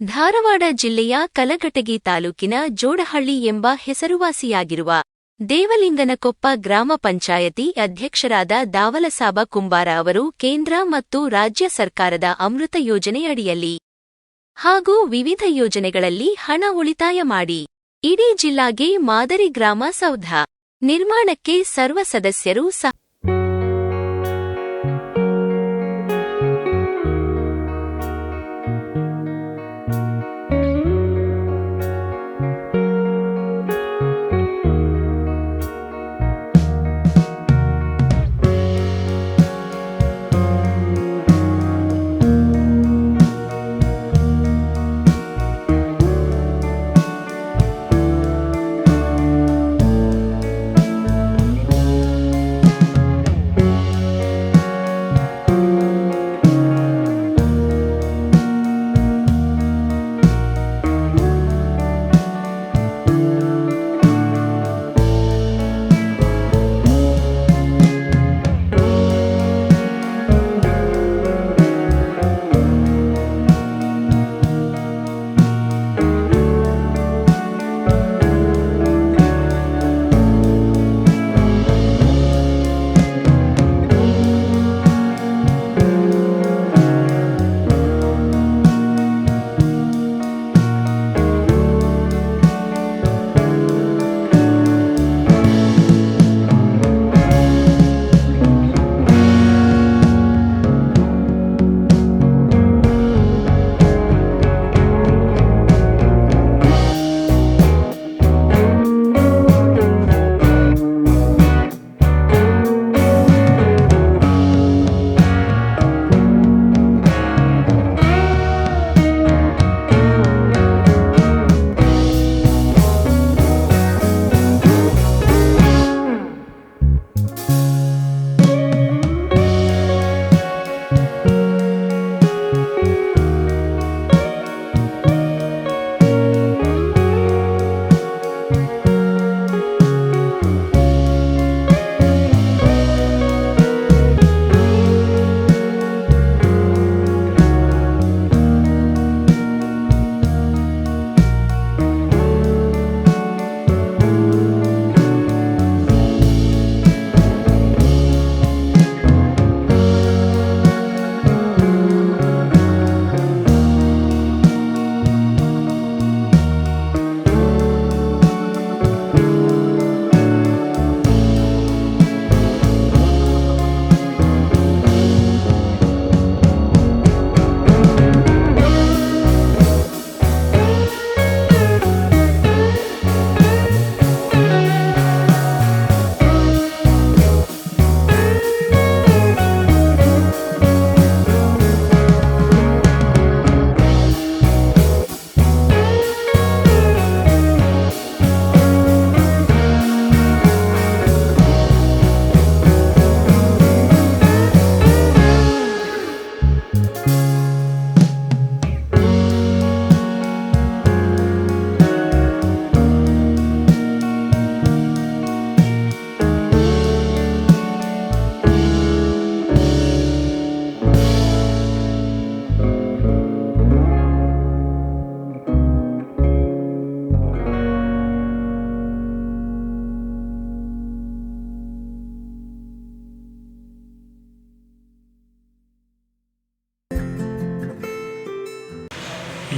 ಧಾರವಾಡ ಜಿಲ್ಲೆಯ ಕಲಘಟಗಿ ತಾಲೂಕಿನ ಜೋಡಹಳ್ಳಿ ಎಂಬ ಹೆಸರುವಾಸಿಯಾಗಿರುವ ದೇವಲಿಂಗನಕೊಪ್ಪ ಗ್ರಾಮ ಪಂಚಾಯತಿ ಅಧ್ಯಕ್ಷರಾದ ದಾವಲಸಾಬ ಕುಂಬಾರ ಅವರು ಕೇಂದ್ರ ಮತ್ತು ರಾಜ್ಯ ಸರ್ಕಾರದ ಅಮೃತ ಯೋಜನೆಯಡಿಯಲ್ಲಿ ಹಾಗೂ ವಿವಿಧ ಯೋಜನೆಗಳಲ್ಲಿ ಹಣ ಉಳಿತಾಯ ಮಾಡಿ ಇಡೀ ಜಿಲ್ಲಾಗೆ ಮಾದರಿ ಗ್ರಾಮ ಸೌಧ ನಿರ್ಮಾಣಕ್ಕೆ ಸರ್ವ ಸದಸ್ಯರು ಸಹ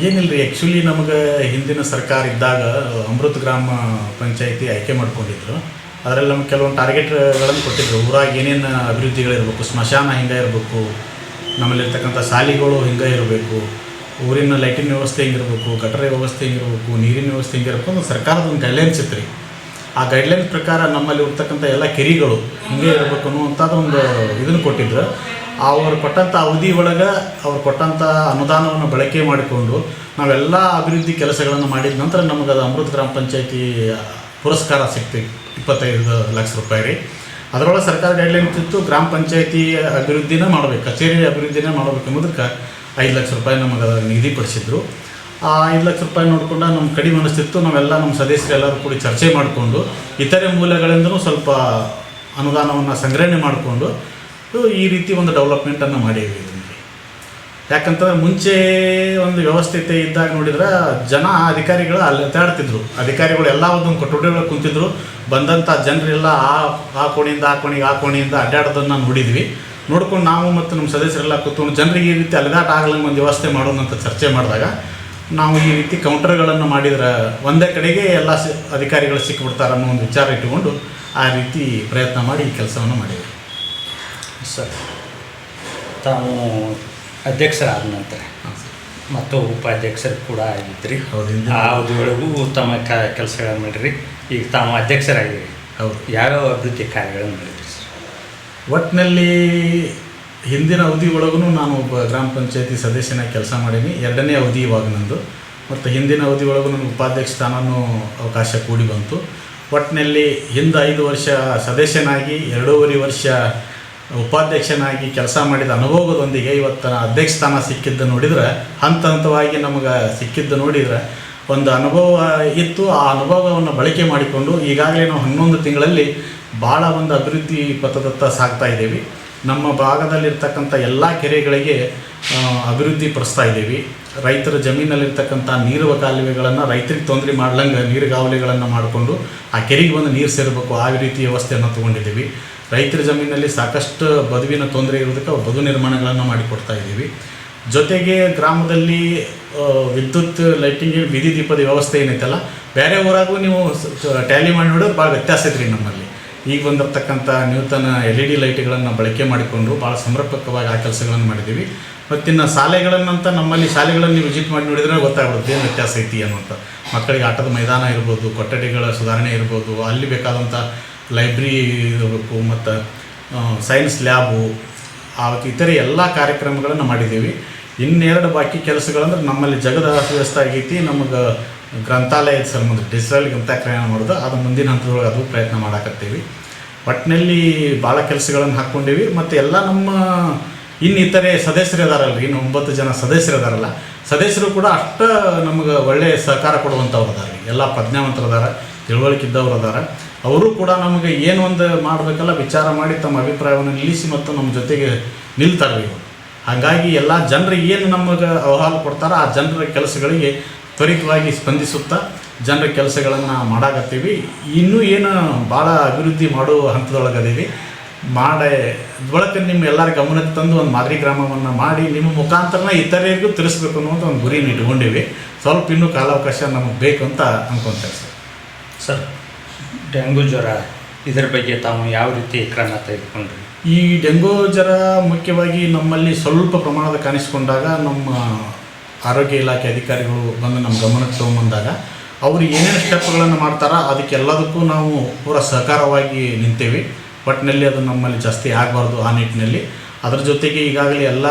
ಏನಿಲ್ಲ ರೀ ಆ್ಯಕ್ಚುಲಿ ನಮಗೆ ಹಿಂದಿನ ಸರ್ಕಾರ ಇದ್ದಾಗ ಅಮೃತ ಗ್ರಾಮ ಪಂಚಾಯಿತಿ ಆಯ್ಕೆ ಮಾಡ್ಕೊಂಡಿದ್ರು. ಅದರಲ್ಲಿ ನಮ್ಗೆ ಕೆಲವೊಂದು ಟಾರ್ಗೆಟ್ಗಳನ್ನು ಕೊಟ್ಟಿದ್ರು. ಊರಾಗ ಏನೇನು ಅಭಿವೃದ್ಧಿಗಳಿರಬೇಕು ಸ್ಮಶಾನ ಹಿಂಗೆ ಇರಬೇಕು, ನಮ್ಮಲ್ಲಿರ್ತಕ್ಕಂಥ ಶಾಲೆಗಳು ಹಿಂಗೆ ಇರಬೇಕು, ಊರಿನ ಲೈಟಿನ ವ್ಯವಸ್ಥೆ ಹಿಂಗಿರಬೇಕು ಗಟರ ವ್ಯವಸ್ಥೆ ಹಿಂಗಿರಬೇಕು ನೀರಿನ ವ್ಯವಸ್ಥೆ ಹಿಂಗಿರಬೇಕು ಒಂದು ಸರ್ಕಾರದ ಒಂದು ಗೈಡ್ಲೈನ್ಸ್ ಇತ್ತು ರೀ ಆ ಗೈಡ್ಲೈನ್ಸ್ ಪ್ರಕಾರ ನಮ್ಮಲ್ಲಿ ಇರ್ತಕ್ಕಂಥ ಎಲ್ಲ ಕೆರಿಗಳು ಹಿಂಗೆ ಇರಬೇಕು ಅನ್ನುವಂಥದ್ದು ಒಂದು ಇದನ್ನು ಕೊಟ್ಟಿದ್ರು. ಅವ್ರು ಕೊಟ್ಟಂಥ ಅವಧಿ ಒಳಗೆ ಅವ್ರು ಕೊಟ್ಟಂಥ ಅನುದಾನವನ್ನು ಬಳಕೆ ಮಾಡಿಕೊಂಡು ನಾವೆಲ್ಲ ಅಭಿವೃದ್ಧಿ ಕೆಲಸಗಳನ್ನು ಮಾಡಿದ ನಂತರ ನಮಗೆ ಅದು ಅಮೃತ ಗ್ರಾಮ ಪಂಚಾಯತಿ ಪುರಸ್ಕಾರ ಸಿಕ್ತು, ಇಪ್ಪತ್ತೈದು ಲಕ್ಷ ರೂಪಾಯಿ ರೀ. ಅದರೊಳಗೆ ಸರ್ಕಾರ ಗೈಡ್ಲೈನ್ ಇತ್ತು ಗ್ರಾಮ ಪಂಚಾಯತಿ ಅಭಿವೃದ್ಧಿನೇ ಮಾಡಬೇಕು, ಕಚೇರಿ ಅಭಿವೃದ್ಧಿನೇ ಮಾಡಬೇಕು ಅನ್ನೋದಕ್ಕೆ ಐದು ಲಕ್ಷ ರೂಪಾಯಿ ನಮಗೆ ನಿಗದಿಪಡಿಸಿದ್ರು ಆ ಐದು ಲಕ್ಷ ರೂಪಾಯಿ ನೋಡಿಕೊಂಡು ನಮ್ಮ ಕಡಿಮೆ ಅನಿಸ್ತಿತ್ತು ನಾವೆಲ್ಲ ನಮ್ಮ ಸದಸ್ಯರೆಲ್ಲರೂ ಕೂಡಿ ಚರ್ಚೆ ಮಾಡಿಕೊಂಡು, ಇತರೆ ಮೂಲಗಳಿಂದನೂ ಸ್ವಲ್ಪ ಅನುದಾನವನ್ನು ಸಂಗ್ರಹಣೆ ಮಾಡಿಕೊಂಡು ಈ ರೀತಿ ಒಂದು ಡೆವಲಪ್ಮೆಂಟನ್ನು ಇದರಲ್ಲಿ ಯಾಕಂತಂದ್ರೆ ಮುಂಚೆ ಒಂದು ವ್ಯವಸ್ಥೆ ಇದ್ದಾಗ ನೋಡಿದ್ರೆ ಜನ ಅಧಿಕಾರಿಗಳು ಅಲ್ಲಿ ಅತ್ತಾಡ್ತಿದ್ರು ಅಧಿಕಾರಿಗಳು ಎಲ್ಲ ಒಂದು ಕೊಠಡಿಗಳು ಕುಂತಿದ್ರು. ಬಂದಂಥ ಜನರೆಲ್ಲ ಆ ಆ ಕೋಣೆಯಿಂದ, ಆ ಕೋಣೆಗೆ, ಆ ಕೋಣೆಯಿಂದ ಅಡ್ಡಾಡೋದನ್ನು ನೋಡಿದ್ವಿ. ನೋಡ್ಕೊಂಡು ನಾವು ಮತ್ತು ನಮ್ಮ ಸದಸ್ಯರೆಲ್ಲ ಕೂತ್ಕೊಂಡು ಜನರಿಗೆ ಈ ರೀತಿ ಅಲೆದಾಟ ಆಗಲಂಗೆ ಒಂದು ವ್ಯವಸ್ಥೆ ಮಾಡೋಣ ಅಂತ ಚರ್ಚೆ ಮಾಡಿದಾಗ ನಾವು ಈ ರೀತಿ ಕೌಂಟರ್ಗಳನ್ನು ಮಾಡಿದ್ರೆ ಒಂದೇ ಕಡೆಗೆ ಎಲ್ಲ ಸಿ, ಅಧಿಕಾರಿಗಳು ಸಿಕ್ಕಿಬಿಡ್ತಾರೆ ಅನ್ನೋ ಒಂದು ವಿಚಾರ ಇಟ್ಟುಕೊಂಡು ಆ ರೀತಿ ಪ್ರಯತ್ನ ಮಾಡಿ ಈ ಕೆಲಸವನ್ನು ಮಾಡಿದ್ವಿ. ಸರ್ ತಾವು ಅಧ್ಯಕ್ಷರಾದ ನಂತರ ಮತ್ತು ಉಪಾಧ್ಯಕ್ಷರು ಕೂಡ ಆಗಿದ್ರಿ. ಅವಧಿಯೊಳಗೂ ತಮ್ಮ ಕ ಕೆಲಸಗಳನ್ನು ಮಾಡಿರಿ. ಈಗ ತಾವು ಅಧ್ಯಕ್ಷರಾಗಿರಿ ಹೌದು. ಯಾವ್ಯಾವ ಅಭಿವೃದ್ಧಿ ಕಾರ್ಯಗಳನ್ನು ಮಾಡಿದ್ರಿ ಸರ್? ಒಟ್ಟಿನಲ್ಲಿ ಹಿಂದಿನ ಅವಧಿ ಒಳಗೂ ನಾನು ಒಬ್ಬ ಗ್ರಾಮ ಪಂಚಾಯತಿ ಸದಸ್ಯನಾಗಿ ಕೆಲಸ ಮಾಡೀನಿ. ಎರಡನೇ ಅವಧಿ ಇವಾಗ ನಂದು. ಮತ್ತು ಹಿಂದಿನ ಅವಧಿ ಒಳಗೂ ನನಗೆ ಉಪಾಧ್ಯಕ್ಷ ಸ್ಥಾನವೂ ಅವಕಾಶ ಕೂಡಿ ಬಂತು. ಒಟ್ಟಿನಲ್ಲಿ ಹಿಂದೆ ಐದು ವರ್ಷ ಸದಸ್ಯನಾಗಿ ಎರಡೂವರೆ ವರ್ಷ ಉಪಾಧ್ಯಕ್ಷನಾಗಿ ಕೆಲಸ ಮಾಡಿದ ಅನುಭವದೊಂದಿಗೆ ಇವತ್ತು ಅಧ್ಯಕ್ಷ ಸ್ಥಾನ ಸಿಕ್ಕಿದ್ದು ನೋಡಿದ್ರೆ ಹಂತ ಹಂತವಾಗಿ ನಮಗೆ ಸಿಕ್ಕಿದ್ದು ನೋಡಿದರೆ, ಒಂದು ಅನುಭವ ಇತ್ತು. ಆ ಅನುಭವವನ್ನು ಬಳಕೆ ಮಾಡಿಕೊಂಡು ಈಗಾಗಲೇ ನಾವು ಹನ್ನೊಂದು ತಿಂಗಳಲ್ಲಿ ಭಾಳ ಒಂದು ಅಭಿವೃದ್ಧಿ ಪಥದತ್ತ ಸಾಗ್ತಾ ಇದ್ದೀವಿ. ನಮ್ಮ ಭಾಗದಲ್ಲಿರ್ತಕ್ಕಂಥ ಎಲ್ಲ ಕೆರೆಗಳಿಗೆ ಅಭಿವೃದ್ಧಿ ಪಡಿಸ್ತಾ ಇದ್ದೀವಿ. ರೈತರ ಜಮೀನಲ್ಲಿರ್ತಕ್ಕಂಥ ನೀರು ಕಾಲುವೆಗಳನ್ನು ರೈತರಿಗೆ ತೊಂದರೆ ಮಾಡ್ಲಂಗೆ ನೀರುಗಾವಲಿಗಳನ್ನು ಮಾಡಿಕೊಂಡು ಆ ಕೆರೆಗೆ ಬಂದು ನೀರು ಸೇರಬೇಕು ಆ ರೀತಿ ವ್ಯವಸ್ಥೆಯನ್ನು ತೊಗೊಂಡಿದ್ದೀವಿ. ರೈತರ ಜಮೀನಲ್ಲಿ ಸಾಕಷ್ಟು ಬದುವಿನ ತೊಂದರೆ ಇರೋದಕ್ಕೆ ಬದು ನಿರ್ಮಾಣಗಳನ್ನು ಮಾಡಿಕೊಡ್ತಾ ಇದ್ದೀವಿ. ಜೊತೆಗೆ ಗ್ರಾಮದಲ್ಲಿ ವಿದ್ಯುತ್ ಲೈಟಿಂಗ್ ಬೀದಿ ದೀಪದ ವ್ಯವಸ್ಥೆ ಏನೈತಲ್ಲ, ಬೇರೆ ಊರಾಗೂ ನೀವು ಟ್ಯಾಲಿ ಮಾಡಿ ನೋಡೋದು ಭಾಳ ವ್ಯತ್ಯಾಸ ಐತ್ರಿ ನಮ್ಮಲ್ಲಿ. ಈಗ ಬಂದಿರತಕ್ಕಂಥ ನೂತನ ಎಲ್ ಇ ಡಿ ಲೈಟ್ಗಳನ್ನು ಬಳಕೆ ಮಾಡಿಕೊಂಡು ಭಾಳ ಸಮರ್ಪಕವಾಗಿ ಆ ಕೆಲಸಗಳನ್ನು ಮಾಡಿದ್ದೀವಿ. ಮತ್ತಿನ್ನು ಶಾಲೆಗಳನ್ನಂತ ನಮ್ಮಲ್ಲಿ ಶಾಲೆಗಳನ್ನು ವಿಸಿಟ್ ಮಾಡಿ ನೋಡಿದ್ರೆ ಗೊತ್ತಾಗ್ಬಿಡುತ್ತೆ ಏನು ವ್ಯತ್ಯಾಸ ಐತಿ ಅನ್ನುವಂಥ. ಮಕ್ಕಳಿಗೆ ಆಟದ ಮೈದಾನ ಇರ್ಬೋದು, ಕೊಠಡಿಗಳ ಸುಧಾರಣೆ ಇರ್ಬೋದು, ಅಲ್ಲಿ ಬೇಕಾದಂಥ ಲೈಬ್ರರಿ ಇರಬೇಕು ಮತ್ತು ಸೈನ್ಸ್ ಲ್ಯಾಬು, ಆ, ಇತರೆ ಎಲ್ಲ ಕಾರ್ಯಕ್ರಮಗಳನ್ನು ಮಾಡಿದ್ದೀವಿ. ಇನ್ನೆರಡು ಬಾಕಿ ಕೆಲಸಗಳಂದ್ರೆ ನಮ್ಮಲ್ಲಿ ಜಗದ ಅರ್ಥವ್ಯವಸ್ಥೆ ಆಗೈತಿ, ನಮಗೆ ಗ್ರಂಥಾಲಯದ ಸಂಬಂಧ ಡಿಜಿಟಲ್ ಗ್ರಂಥಾಲಯ ಮಾಡೋದು, ಅದು ಮುಂದಿನ ಹಂತದೊಳಗೆ ಅದು ಪ್ರಯತ್ನ ಮಾಡಾಕತ್ತೀವಿ. ಒಟ್ಟಿನಲ್ಲಿ ಭಾಳ ಕೆಲಸಗಳನ್ನು ಹಾಕ್ಕೊಂಡೀವಿ, ಮತ್ತು ಎಲ್ಲ ನಮ್ಮ ಇನ್ನಿತರೆ ಸದಸ್ಯರು ಇದಾರಲ್ಲ ಇನ್ನು ಒಂಬತ್ತು ಜನ ಸದಸ್ಯರು ಇದಾರಲ್ಲ, ಸದಸ್ಯರು ಕೂಡ ಅಷ್ಟು ನಮಗೆ ಒಳ್ಳೆಯ ಸಹಕಾರ ಕೊಡುವಂಥವ್ರು ಅದಾರ ಎಲ್ಲ ಪ್ರಜ್ಞಾವಂತರು ಅದಾರ ತಿಳುವಳಿಕೆ ಇದ್ದವ್ರು ಅದಾರ ಅವರು ಕೂಡ ನಮಗೆ ಏನು ಒಂದು ಮಾಡಬೇಕಲ್ಲ ವಿಚಾರ ಮಾಡಿ ತಮ್ಮ ಅಭಿಪ್ರಾಯವನ್ನು ನಿಲ್ಲಿಸಿ ಮತ್ತು ನಮ್ಮ ಜೊತೆಗೆ ನಿಲ್ತಾರೆ ಇವರು. ಹಾಗಾಗಿ ಎಲ್ಲ ಜನರಿಗೆ ಏನು ನಮಗೆ ಅಹವಾಲು ಕೊಡ್ತಾರೋ ಆ ಜನರ ಕೆಲಸಗಳಿಗೆ ತ್ವರಿತವಾಗಿ ಸ್ಪಂದಿಸುತ್ತಾ ಜನರ ಕೆಲಸಗಳನ್ನು ಮಾಡಾಕತ್ತೀವಿ. ಇನ್ನೂ ಏನು ಭಾಳ ಅಭಿವೃದ್ಧಿ ಮಾಡುವ ಹಂತದೊಳಗದೀವಿ. ಮಾಡೇ ಬಳಕೆ ನಿಮ್ಮ ಎಲ್ಲರ ಗಮನಕ್ಕೆ ತಂದು ಒಂದು ಮಾದರಿ ಗ್ರಾಮವನ್ನು ಮಾಡಿ ನಿಮ್ಮ ಮುಖಾಂತರನ ಇತರರಿಗೂ ತಿಳಿಸ್ಬೇಕು ಅನ್ನೋದು ಒಂದು ಗುರಿನ ಇಟ್ಕೊಂಡಿವಿ. ಸ್ವಲ್ಪ ಇನ್ನೂ ಕಾಲಾವಕಾಶ ನಮಗೆ ಬೇಕು ಅಂತ ಅನ್ಕೊಂತೇವೆ ಸರ್. ಸರ್, ಡೆಂಗು ಜ್ವರ, ಇದರ ಬಗ್ಗೆ ತಾವು ಯಾವ ರೀತಿ ಕ್ರಮ ತೆಗೆದುಕೊಂಡ್ರಿ? ಈ ಡೆಂಗು ಜ್ವರ ಮುಖ್ಯವಾಗಿ ನಮ್ಮಲ್ಲಿ ಸ್ವಲ್ಪ ಪ್ರಮಾಣದ ಕಾಣಿಸಿಕೊಂಡಾಗ ನಮ್ಮ ಆರೋಗ್ಯ ಇಲಾಖೆ ಅಧಿಕಾರಿಗಳು ಬಂದು ನಮ್ಮ ಗಮನಕ್ಕೆ ತೊಗೊಂಬಂದಾಗ ಅವರು ಏನೇನು ಸ್ಟೆಪ್ಗಳನ್ನು ಮಾಡ್ತಾರೋ ಅದಕ್ಕೆಲ್ಲದಕ್ಕೂ ನಾವು ಪೂರ ಸಹಕಾರವಾಗಿ ನಿಂತೇವೆ. ಒಟ್ಟಿನಲ್ಲಿ ಅದು ನಮ್ಮಲ್ಲಿ ಜಾಸ್ತಿ ಆಗಬಾರ್ದು ಆ ನಿಟ್ಟಿನಲ್ಲಿ. ಅದರ ಜೊತೆಗೆ ಈಗಾಗಲೇ ಎಲ್ಲ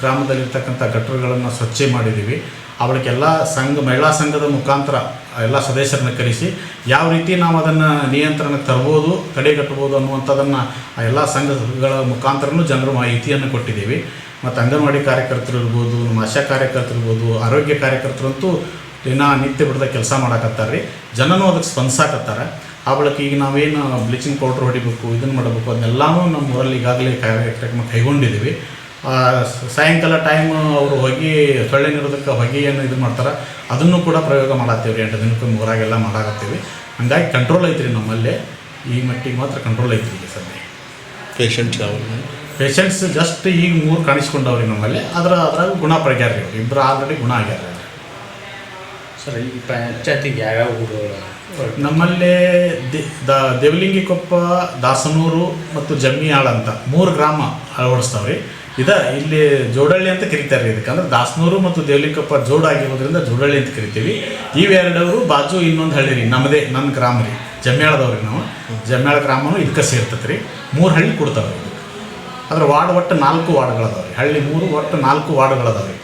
ಗ್ರಾಮದಲ್ಲಿರ್ತಕ್ಕಂಥ ಗಟ್ಟರುಗಳನ್ನು ಸ್ವಚ್ಛ ಮಾಡಿದ್ದೀವಿ. ಅವಳಿಗೆಲ್ಲ ಸಂಘ, ಮಹಿಳಾ ಸಂಘದ ಮುಖಾಂತರ ಎಲ್ಲ ಸದಸ್ಯರನ್ನ ಕರೆಸಿ ಯಾವ ರೀತಿ ನಾವು ಅದನ್ನು ನಿಯಂತ್ರಣಕ್ಕೆ ತರ್ಬೋದು ತಡೆಗಟ್ಟಬೋದು ಅನ್ನುವಂಥದ್ದನ್ನು ಆ ಎಲ್ಲ ಸಂಘಗಳ ಮುಖಾಂತರನೂ ಜನರು ಮಾಹಿತಿಯನ್ನು ಕೊಟ್ಟಿದ್ದೀವಿ. ಮತ್ತು ಅಂಗನವಾಡಿ ಕಾರ್ಯಕರ್ತರು ಇರ್ಬೋದು, ನಮ್ಮ ಆಶಾ ಕಾರ್ಯಕರ್ತರು ಇರ್ಬೋದು, ಆರೋಗ್ಯ ಕಾರ್ಯಕರ್ತರಂತೂ ದಿನ ನಿತ್ಯ ಬಿಡದ ಕೆಲಸ ಮಾಡಾಕತ್ತಾರೆ ರೀ ಜನನೂ ಅದಕ್ಕೆ ಸ್ಪಂದಿಸಾಕತ್ತಾರೆ ಆ ಬಳಿಕ ಈಗ ನಾವೇನು ಬ್ಲೀಚಿಂಗ್ ಪೌಡ್ರ್ ಹೊಡಿಬೇಕು, ಇದನ್ನು ಮಾಡಬೇಕು, ಅದನ್ನೆಲ್ಲನೂ ನಮ್ಮ ಊರಲ್ಲಿ ಈಗಾಗಲೇ ಕಾರ್ಯಕ್ರಮ ಕೈಗೊಂಡಿದ್ದೀವಿ. ಸಾಯಂಕಾಲ ಟೈಮ್ ಅವರು ಹೊಗೆ ಸೊಳ್ಳೆ ನಿರೋಧಕ ಹೊಗೆಯನ್ನು ಇದು ಮಾಡ್ತಾರೆ ಅದನ್ನು ಕೂಡ ಪ್ರಯೋಗ ಮಾಡತ್ತೀವಿ ರೀ ಎಂಟು ದಿನಕ್ಕೆ ಮೂರಾಗೆಲ್ಲ ಮಾಡಾಕತ್ತೀವಿ. ಹಂಗಾಗಿ ಕಂಟ್ರೋಲ್ ಐತ್ರಿ ನಮ್ಮಲ್ಲಿ. ಈ ಮಟ್ಟಿಗೆ ಮಾತ್ರ ಕಂಟ್ರೋಲ್ ಐತ್ರಿ ಈಗ ಸದ್ಯ. ಪೇಷಂಟ್ ಯಾವ ಪೇಷಂಟ್ಸ್ ಜಸ್ಟ್ ಈಗ ಮೂರು ಕಾಣಿಸ್ಕೊಂಡವ್ರಿ ನಮ್ಮಲ್ಲಿ. ಅದರ ಅದ್ರಾಗ ಗುಣ ಪಡ್ಯಾರ ರೀ ಇಬ್ಬರು ಆಲ್ರೆಡಿ ಗುಣ ಆಗ್ಯಾರ ರೀ. ಸರ್ ಈ ಪಂಚಾಯತಿಗೆ ಯಾವ್ಯಾವ ಊರು ನಮ್ಮಲ್ಲಿ ದೇವಲಿಂಗಿಕೊಪ್ಪ ದಾಸನೂರು ಮತ್ತು ಜಮ್ಮಿಯಾಳ ಅಂತ ಮೂರು ಗ್ರಾಮ ಅಳವಡಿಸ್ತಾವ್ರಿ. ಇದ ಇಲ್ಲಿ ಜೋಡಳ್ಳಿ ಅಂತ ಕರಿತಾರೆ ರೀ ಇದಕ್ಕೆ. ಅಂದ್ರೆ ದಾಸನೂರು ಮತ್ತು ದೇವಲಿಕಪ್ಪ ಜೋಡ ಆಗಿರೋದ್ರಿಂದ ಜೋಡಳ್ಳಿ ಅಂತ ಕರಿತೀವಿ. ಇವೆರಡವರು ಬಾಜು ಇನ್ನೊಂದು ಹಳ್ಳಿ ರೀ ನಮ್ಮದೇ ನನ್ನ ಗ್ರಾಮ ರೀ. ಜಮ್ಯಾಳದವ್ರಿ ನಾವು. ಜಮ್ಯಾಳ ಗ್ರಾಮನು ಇದಕ್ಕೆ ಸೇರ್ತೈತೆ ರೀ. ಮೂರು ಹಳ್ಳಿ ಕೊಡ್ತಾವೆ ಅದ್ರ ವಾರ್ಡ್ ಒಟ್ಟು ನಾಲ್ಕು ವಾರ್ಡ್ಗಳದಾವ್ರಿ. ಹಳ್ಳಿ ಮೂರು ಒಟ್ಟು ನಾಲ್ಕು ವಾರ್ಡ್ಗಳದಾವ್ರಿ.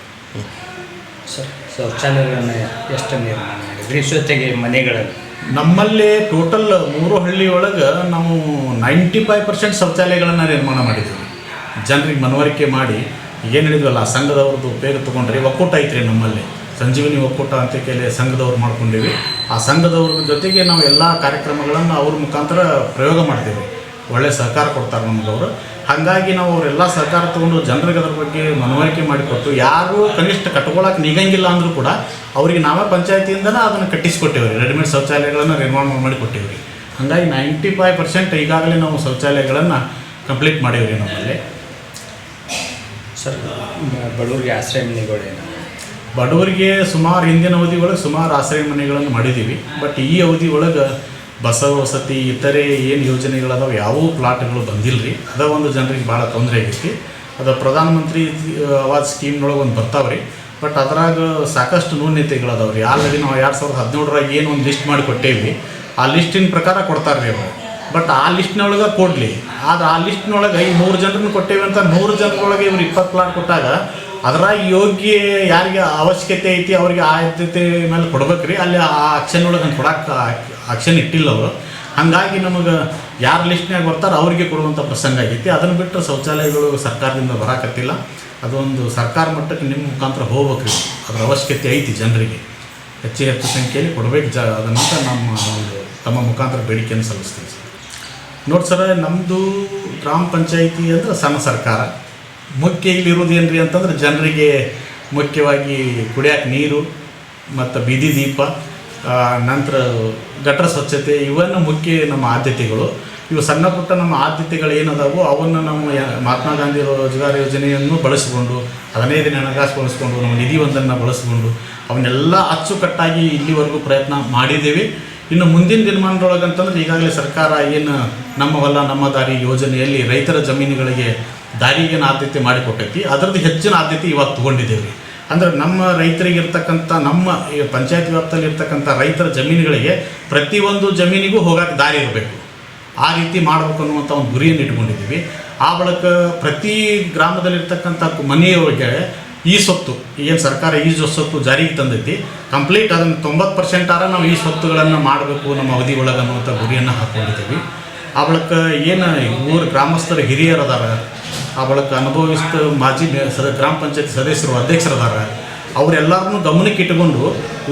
ಸರ್ ಶೌಚಾಲಯಗಳನ್ನು ಎಷ್ಟು ನಿರ್ಮಾಣ ಮಾಡಿದ್ರಿ? ಜೊತೆಗೆ ಮನೆಗಳಲ್ಲಿ? ನಮ್ಮಲ್ಲಿ ಟೋಟಲ್ ಮೂರು ಹಳ್ಳಿ ಒಳಗೆ ನಾವು ನೈಂಟಿ ಫೈವ್ ಪರ್ಸೆಂಟ್ ಶೌಚಾಲಯಗಳನ್ನು ನಿರ್ಮಾಣ ಮಾಡಿದ್ದೀವಿ. ಜನರಿಗೆ ಮನವರಿಕೆ ಮಾಡಿ ಏನು ಹೇಳಿದ್ವಲ್ಲ ಆ ಸಂಘದವ್ರದ್ದು ಉಪಯೋಗ ತೊಗೊಂಡ್ರೆ ಒಕ್ಕೂಟ ಐತ್ರಿ ನಮ್ಮಲ್ಲಿ. ಸಂಜೀವಿನಿ ಒಕ್ಕೂಟ ಅಂತ ಕೇಳಿ ಸಂಘದವ್ರು ಮಾಡ್ಕೊಂಡಿವಿ. ಆ ಸಂಘದವ್ರ ಜೊತೆಗೆ ನಾವು ಎಲ್ಲ ಕಾರ್ಯಕ್ರಮಗಳನ್ನು ಅವ್ರ ಮುಖಾಂತರ ಪ್ರಯೋಗ ಮಾಡ್ತೀವಿ. ಒಳ್ಳೆ ಸಹಕಾರ ಕೊಡ್ತಾರೆ ನಮ್ಗೆ ಅವರು. ಹಾಗಾಗಿ ನಾವು ಅವರೆಲ್ಲ ಸಹಕಾರ ತೊಗೊಂಡು ಜನರಿಗೆ ಅದ್ರ ಬಗ್ಗೆ ಮನವರಿಕೆ ಮಾಡಿಕೊಟ್ಟು ಯಾರು ಕನಿಷ್ಠ ಕಟ್ಕೊಳಕ್ಕೆ ನಿಗಂಗಿಲ್ಲ ಅಂದರೂ ಕೂಡ ಅವರಿಗೆ ನಾವೇ ಪಂಚಾಯತಿಯಿಂದನೇ ಅದನ್ನು ಕಟ್ಟಿಸ್ಕೊಟ್ಟೇವೆ ರೀ ರೆಡಿಮೇಡ್ ಶೌಚಾಲಯಗಳನ್ನು ನಿರ್ಮಾಣ ಮಾಡಿ ಕೊಟ್ಟೇವೆ ರೀ ಹಾಗಾಗಿ ನೈಂಟಿ ಫೈವ್ ಪರ್ಸೆಂಟ್ ಈಗಾಗಲೇ ನಾವು ಶೌಚಾಲಯಗಳನ್ನು ಕಂಪ್ಲೀಟ್ ಮಾಡಿವ್ರಿ ನಮ್ಮಲ್ಲಿ. ಸರ್? ಬಡವರಿಗೆ ಆಶ್ರಯ ಮನೆಗಳೇನು ಬಡವರಿಗೆ ಸುಮಾರು ಹಿಂದಿನ ಅವಧಿ ಒಳಗೆ ಸುಮಾರು ಆಶ್ರಯ ಮನೆಗಳನ್ನು ಮಾಡಿದ್ದೀವಿ. ಬಟ್ ಈ ಅವಧಿ ಒಳಗೆ ಬಸವ ವಸತಿ ಇತರೆ ಏನು ಯೋಜನೆಗಳದಾವ ಯಾವೂ ಪ್ಲಾಟ್ಗಳು ಬಂದಿಲ್ಲ ರೀ ಅದ ಒಂದು ಜನರಿಗೆ ಭಾಳ ತೊಂದರೆ ಆಗೈತಿ. ಅದು ಪ್ರಧಾನಮಂತ್ರಿ ಆವಾಸ್ ಸ್ಕೀಮ್ನೊಳಗೆ ಒಂದು ಬರ್ತಾವೆ ರೀ ಬಟ್ ಅದ್ರಾಗ ಸಾಕಷ್ಟು ನ್ಯೂನ್ಯತೆಗಳದಾವೆ ರೀ ಆಲ್ರೆಡಿ ನಾವು ಎರಡು ಸಾವಿರದ ಹದಿನೇಳರಾಗ ಏನು ಒಂದು ಲಿಸ್ಟ್ ಮಾಡಿ ಕೊಟ್ಟೇವಿ. ಆ ಲಿಸ್ಟಿನ ಪ್ರಕಾರ ಕೊಡ್ತಾರೆ ರೀ ಅವರು. ಬಟ್ ಆ ಲಿಸ್ಟ್ನೊಳಗೆ ಕೊಡಲಿ. ಆದ್ರೆ ಆ ಲಿಸ್ಟ್ನೊಳಗೆ ಈ ನೂರು ಜನರನ್ನು ಕೊಟ್ಟೇವೆ ಅಂತ ನೂರು ಜನರೊಳಗೆ ಇವ್ರು ಇಪ್ಪತ್ತು ಪ್ಲಾಟ್ ಕೊಟ್ಟಾಗ ಅದ್ರಾಗ ಯೋಗ್ಯ ಯಾರಿಗೆ ಅವಶ್ಯಕತೆ ಐತಿ ಅವ್ರಿಗೆ ಆದ್ಯತೆ ಮೇಲೆ ಕೊಡ್ಬೇಕ್ರಿ. ಅಲ್ಲಿ ಆ ಆಕ್ಷನ್ ಒಳಗೆ ಹಂಗೆ ಕೊಡಕ್ಕೆ ಆಕ್ಷನ್ ಇಟ್ಟಿಲ್ಲ ಅವರು. ಹಾಗಾಗಿ ನಮಗೆ ಯಾರು ಲಿಸ್ಟ್ನಾಗ ಬರ್ತಾರೆ ಅವರಿಗೆ ಕೊಡುವಂಥ ಪ್ರಸಂಗ ಆಗೈತಿ. ಅದನ್ನು ಬಿಟ್ಟು ಶೌಚಾಲಯಗಳು ಸರ್ಕಾರದಿಂದ ಬರಾಕತ್ತಿಲ್ಲ. ಅದೊಂದು ಸರ್ಕಾರ ಮಟ್ಟಕ್ಕೆ ನಿಮ್ಮ ಮುಖಾಂತರ ಹೋಗ್ಬೇಕ್ರಿ. ಅದ್ರ ಅವಶ್ಯಕತೆ ಐತಿ ಜನರಿಗೆ. ಹೆಚ್ಚು ಹೆಚ್ಚು ಸಂಖ್ಯೆಯಲ್ಲಿ ಕೊಡಬೇಕು ಜ ಅದನ್ನು ನಮ್ಮ ಒಂದು ತಮ್ಮ ಮುಖಾಂತರ ಬೇಡಿಕೆಯನ್ನು ಸಲ್ಲಿಸ್ತೀವಿ ನೋಡಿ ಸರ ನಮ್ಮದು ಗ್ರಾಮ ಪಂಚಾಯಿತಿ ಅಂದ್ರೆ ಸಣ್ಣ ಸರ್ಕಾರ. ಮುಖ್ಯ ಇಲ್ಲಿರೋದು ಏನ್ರಿ ಅಂತಂದ್ರೆ ಜನರಿಗೆ ಮುಖ್ಯವಾಗಿ ಕುಡಿಯೋಕೆ ನೀರು ಮತ್ತು ಬೀದಿ ದೀಪ ನಂತರ ಗಟ್ಟರ ಸ್ವಚ್ಛತೆ ಇವನ್ನು ಮುಖ್ಯ ನಮ್ಮ ಆದ್ಯತೆಗಳು. ಇವು ಸಣ್ಣ ಪುಟ್ಟ ನಮ್ಮ ಆದ್ಯತೆಗಳು ಏನದಾವೋ ಅವನ್ನು ನಮ್ಮ ಮಹಾತ್ಮ ಗಾಂಧಿ ರೋಜ್ಗಾರ ಯೋಜನೆಯನ್ನು ಬಳಸಿಕೊಂಡು, ಹದಿನೈದು ದಿನ ಹಣಕಾಸು ಬಳಸ್ಕೊಂಡು, ನಮ್ಮ ನಿಧಿ ಒಂದನ್ನು ಬಳಸಿಕೊಂಡು, ಅವನ್ನೆಲ್ಲ ಅಚ್ಚುಕಟ್ಟಾಗಿ ಇಲ್ಲಿವರೆಗೂ ಪ್ರಯತ್ನ ಮಾಡಿದ್ದೇವೆ. ಇನ್ನು ಮುಂದಿನ ದಿನಮಾನದೊಳಗಂತಂದ್ರೆ ಈಗಾಗಲೇ ಸರ್ಕಾರ ಏನು ನಮ್ಮ ಹೊಲ ನಮ್ಮ ದಾರಿ ಯೋಜನೆಯಲ್ಲಿ ರೈತರ ಜಮೀನುಗಳಿಗೆ ದಾರಿಗೇನು ಆದ್ಯತೆ ಮಾಡಿಕೊಟ್ಟೈತಿ. ಅದರದ್ದು ಹೆಚ್ಚಿನ ಆದ್ಯತೆ ಇವಾಗ ತೊಗೊಂಡಿದ್ದೇವೆ ಅಂದರೆ ನಮ್ಮ ರೈತರಿಗೆ ಇರ್ತಕ್ಕಂಥ ನಮ್ಮ ಈ ಪಂಚಾಯತ್ ವ್ಯಾಪ್ತಿಯಲ್ಲಿ ಇರ್ತಕ್ಕಂಥ ರೈತರ ಜಮೀನುಗಳಿಗೆ ಪ್ರತಿಯೊಂದು ಜಮೀನಿಗೂ ಹೋಗಕ್ಕೆ ದಾರಿ ಇರಬೇಕು. ಆ ರೀತಿ ಮಾಡಬೇಕು ಅನ್ನುವಂಥ ಒಂದು ಗುರಿಯನ್ನು ಇಟ್ಕೊಂಡಿದ್ದೀವಿ ಆ ಬಳಿಕ ಪ್ರತಿ ಗ್ರಾಮದಲ್ಲಿರ್ತಕ್ಕಂಥ ಮನೆಯವರಿಗೆ ಈ ಸ್ವತ್ತು ಏನು ಸರ್ಕಾರ ಈ ಸ್ವತ್ತು ಜಾರಿಗೆ ತಂದೈತಿ ಕಂಪ್ಲೀಟ್ ಅದನ್ನು ತೊಂಬತ್ತು ಪರ್ಸೆಂಟ್ ಆರ ನಾವು ಈ ಸ್ವತ್ತುಗಳನ್ನು ಮಾಡಬೇಕು, ನಮ್ಮ ಅವಧಿ ಒಳಗೆ ಅನ್ನುವಂಥ ಗುರಿಯನ್ನು ಹಾಕ್ಕೊಂಡಿದ್ದೀವಿ ಆ ಏನು ಊರ ಗ್ರಾಮಸ್ಥರ ಹಿರಿಯರು ಅದಾರ ಆ ಬಳಿಕ ಅನುಭವಿಸಿದ ಮಾಜಿ ಸದ ಗ್ರಾಮ ಪಂಚಾಯತ್ ಸದಸ್ಯರು, ಅಧ್ಯಕ್ಷರದಾರ ಅವರೆಲ್ಲರನ್ನೂ ಗಮನಕ್ಕೆ ಇಟ್ಟುಕೊಂಡು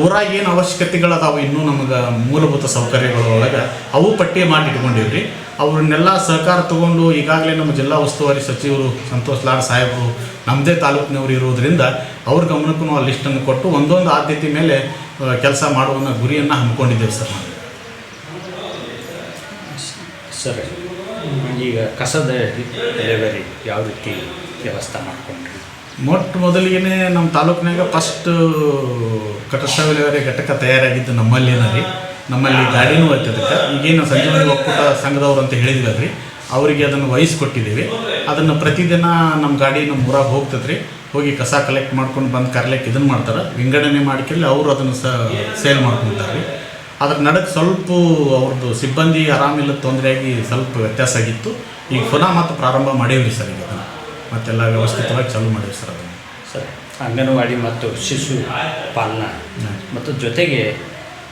ಊರಾಗ ಏನು ಅವಶ್ಯಕತೆಗಳದಾವು ಇನ್ನೂ ನಮಗೆ ಮೂಲಭೂತ ಸೌಕರ್ಯಗಳ ಒಳಗೆ ಅವು ಪಟ್ಟಿ ಮಾಡಿ ಇಟ್ಕೊಂಡಿವ್ರಿ. ಅವ್ರನ್ನೆಲ್ಲ ಸಹಕಾರ ತಗೊಂಡು ಈಗಾಗಲೇ ನಮ್ಮ ಜಿಲ್ಲಾ ಉಸ್ತುವಾರಿ ಸಚಿವರು ಸಂತೋಷ್ ಲಾಡ್ ಸಾಹೇಬರು ನಮ್ಮದೇ ತಾಲೂಕಿನವರು ಇರೋದ್ರಿಂದ ಅವ್ರ ಗಮನಕ್ಕೂ ನಾವು ಲಿಸ್ಟನ್ನು ಕೊಟ್ಟು ಒಂದೊಂದು ಆದ್ಯತೆ ಮೇಲೆ ಕೆಲಸ ಮಾಡುವ ಗುರಿಯನ್ನು ಹಮ್ಮಿಕೊಂಡಿದ್ದೇವೆ ಸರ್ ನಾವು. ಸರ್ ಈಗ ಕಸದ ಡೆಲಿವರಿ ಯಾವ ರೀತಿ ವ್ಯವಸ್ಥೆ ಮಾಡ್ಕೊಂಡ್ರಿ? ಮೊಟ್ಟ ಮೊದಲಿಗೆ ನಮ್ಮ ತಾಲೂಕಿನಾಗ ಫಸ್ಟ್ ಕಟಸ್ಥ ಡೆಲಿವರಿ ಘಟಕ ತಯಾರಾಗಿದ್ದು ನಮ್ಮಲ್ಲಿನ ರೀ? ನಮ್ಮಲ್ಲಿ ಗಾಡಿನೂ ಐತೆ ಅದಕ್ಕೆ ಈಗೇನು ಸಂಜೀವನಿ ಒಕ್ಕೂಟ ಸಂಘದವ್ರು ಅಂತ ಹೇಳಿದ್ವಿ ರೀ ಅವರಿಗೆ ಅದನ್ನು ವಹಿಸ್ಕೊಟ್ಟಿದ್ದೀವಿ. ಅದನ್ನು ಪ್ರತಿದಿನ ನಮ್ಮ ಗಾಡಿ ನಮ್ಮ ಊರಾಗ ಹೋಗ್ತದ್ರಿ. ಹೋಗಿ ಕಸ ಕಲೆಕ್ಟ್ ಮಾಡ್ಕೊಂಡು ಬಂದು ಕರ್ಲೆಕ್ಕೆ ಇದನ್ನು ಮಾಡ್ತಾರೆ. ವಿಂಗಡಣೆ ಮಾಡ್ಕೊಳ್ಳಿ ಅವರು ಅದನ್ನು ಸ ಸೇಲ್ ಮಾಡ್ಕೊತಾರೆ ರೀ ಅದ್ರ ನಡಕ್ಕೆ ಸ್ವಲ್ಪ ಅವ್ರದ್ದು ಸಿಬ್ಬಂದಿ ಆರಾಮಿಲ್ಲ ತೊಂದರೆಯಾಗಿ ಸ್ವಲ್ಪ ವ್ಯತ್ಯಾಸ ಆಗಿತ್ತು. ಈಗ ಪುನಃ ಮತ್ತೆ ಪ್ರಾರಂಭ ಮಾಡೇವ್ರಿ ಸರ್ ಈಗ ಅದನ್ನು. ಮತ್ತೆಲ್ಲ ವ್ಯವಸ್ಥಿತವಾಗಿ ಚಾಲೂ ಮಾಡೇವಿ ಸರ್ ಅದನ್ನು. ಸರ್ ಅಂಗನವಾಡಿ ಮತ್ತು ಶಿಶು ಪಾಲನಾ ಮತ್ತು ಜೊತೆಗೆ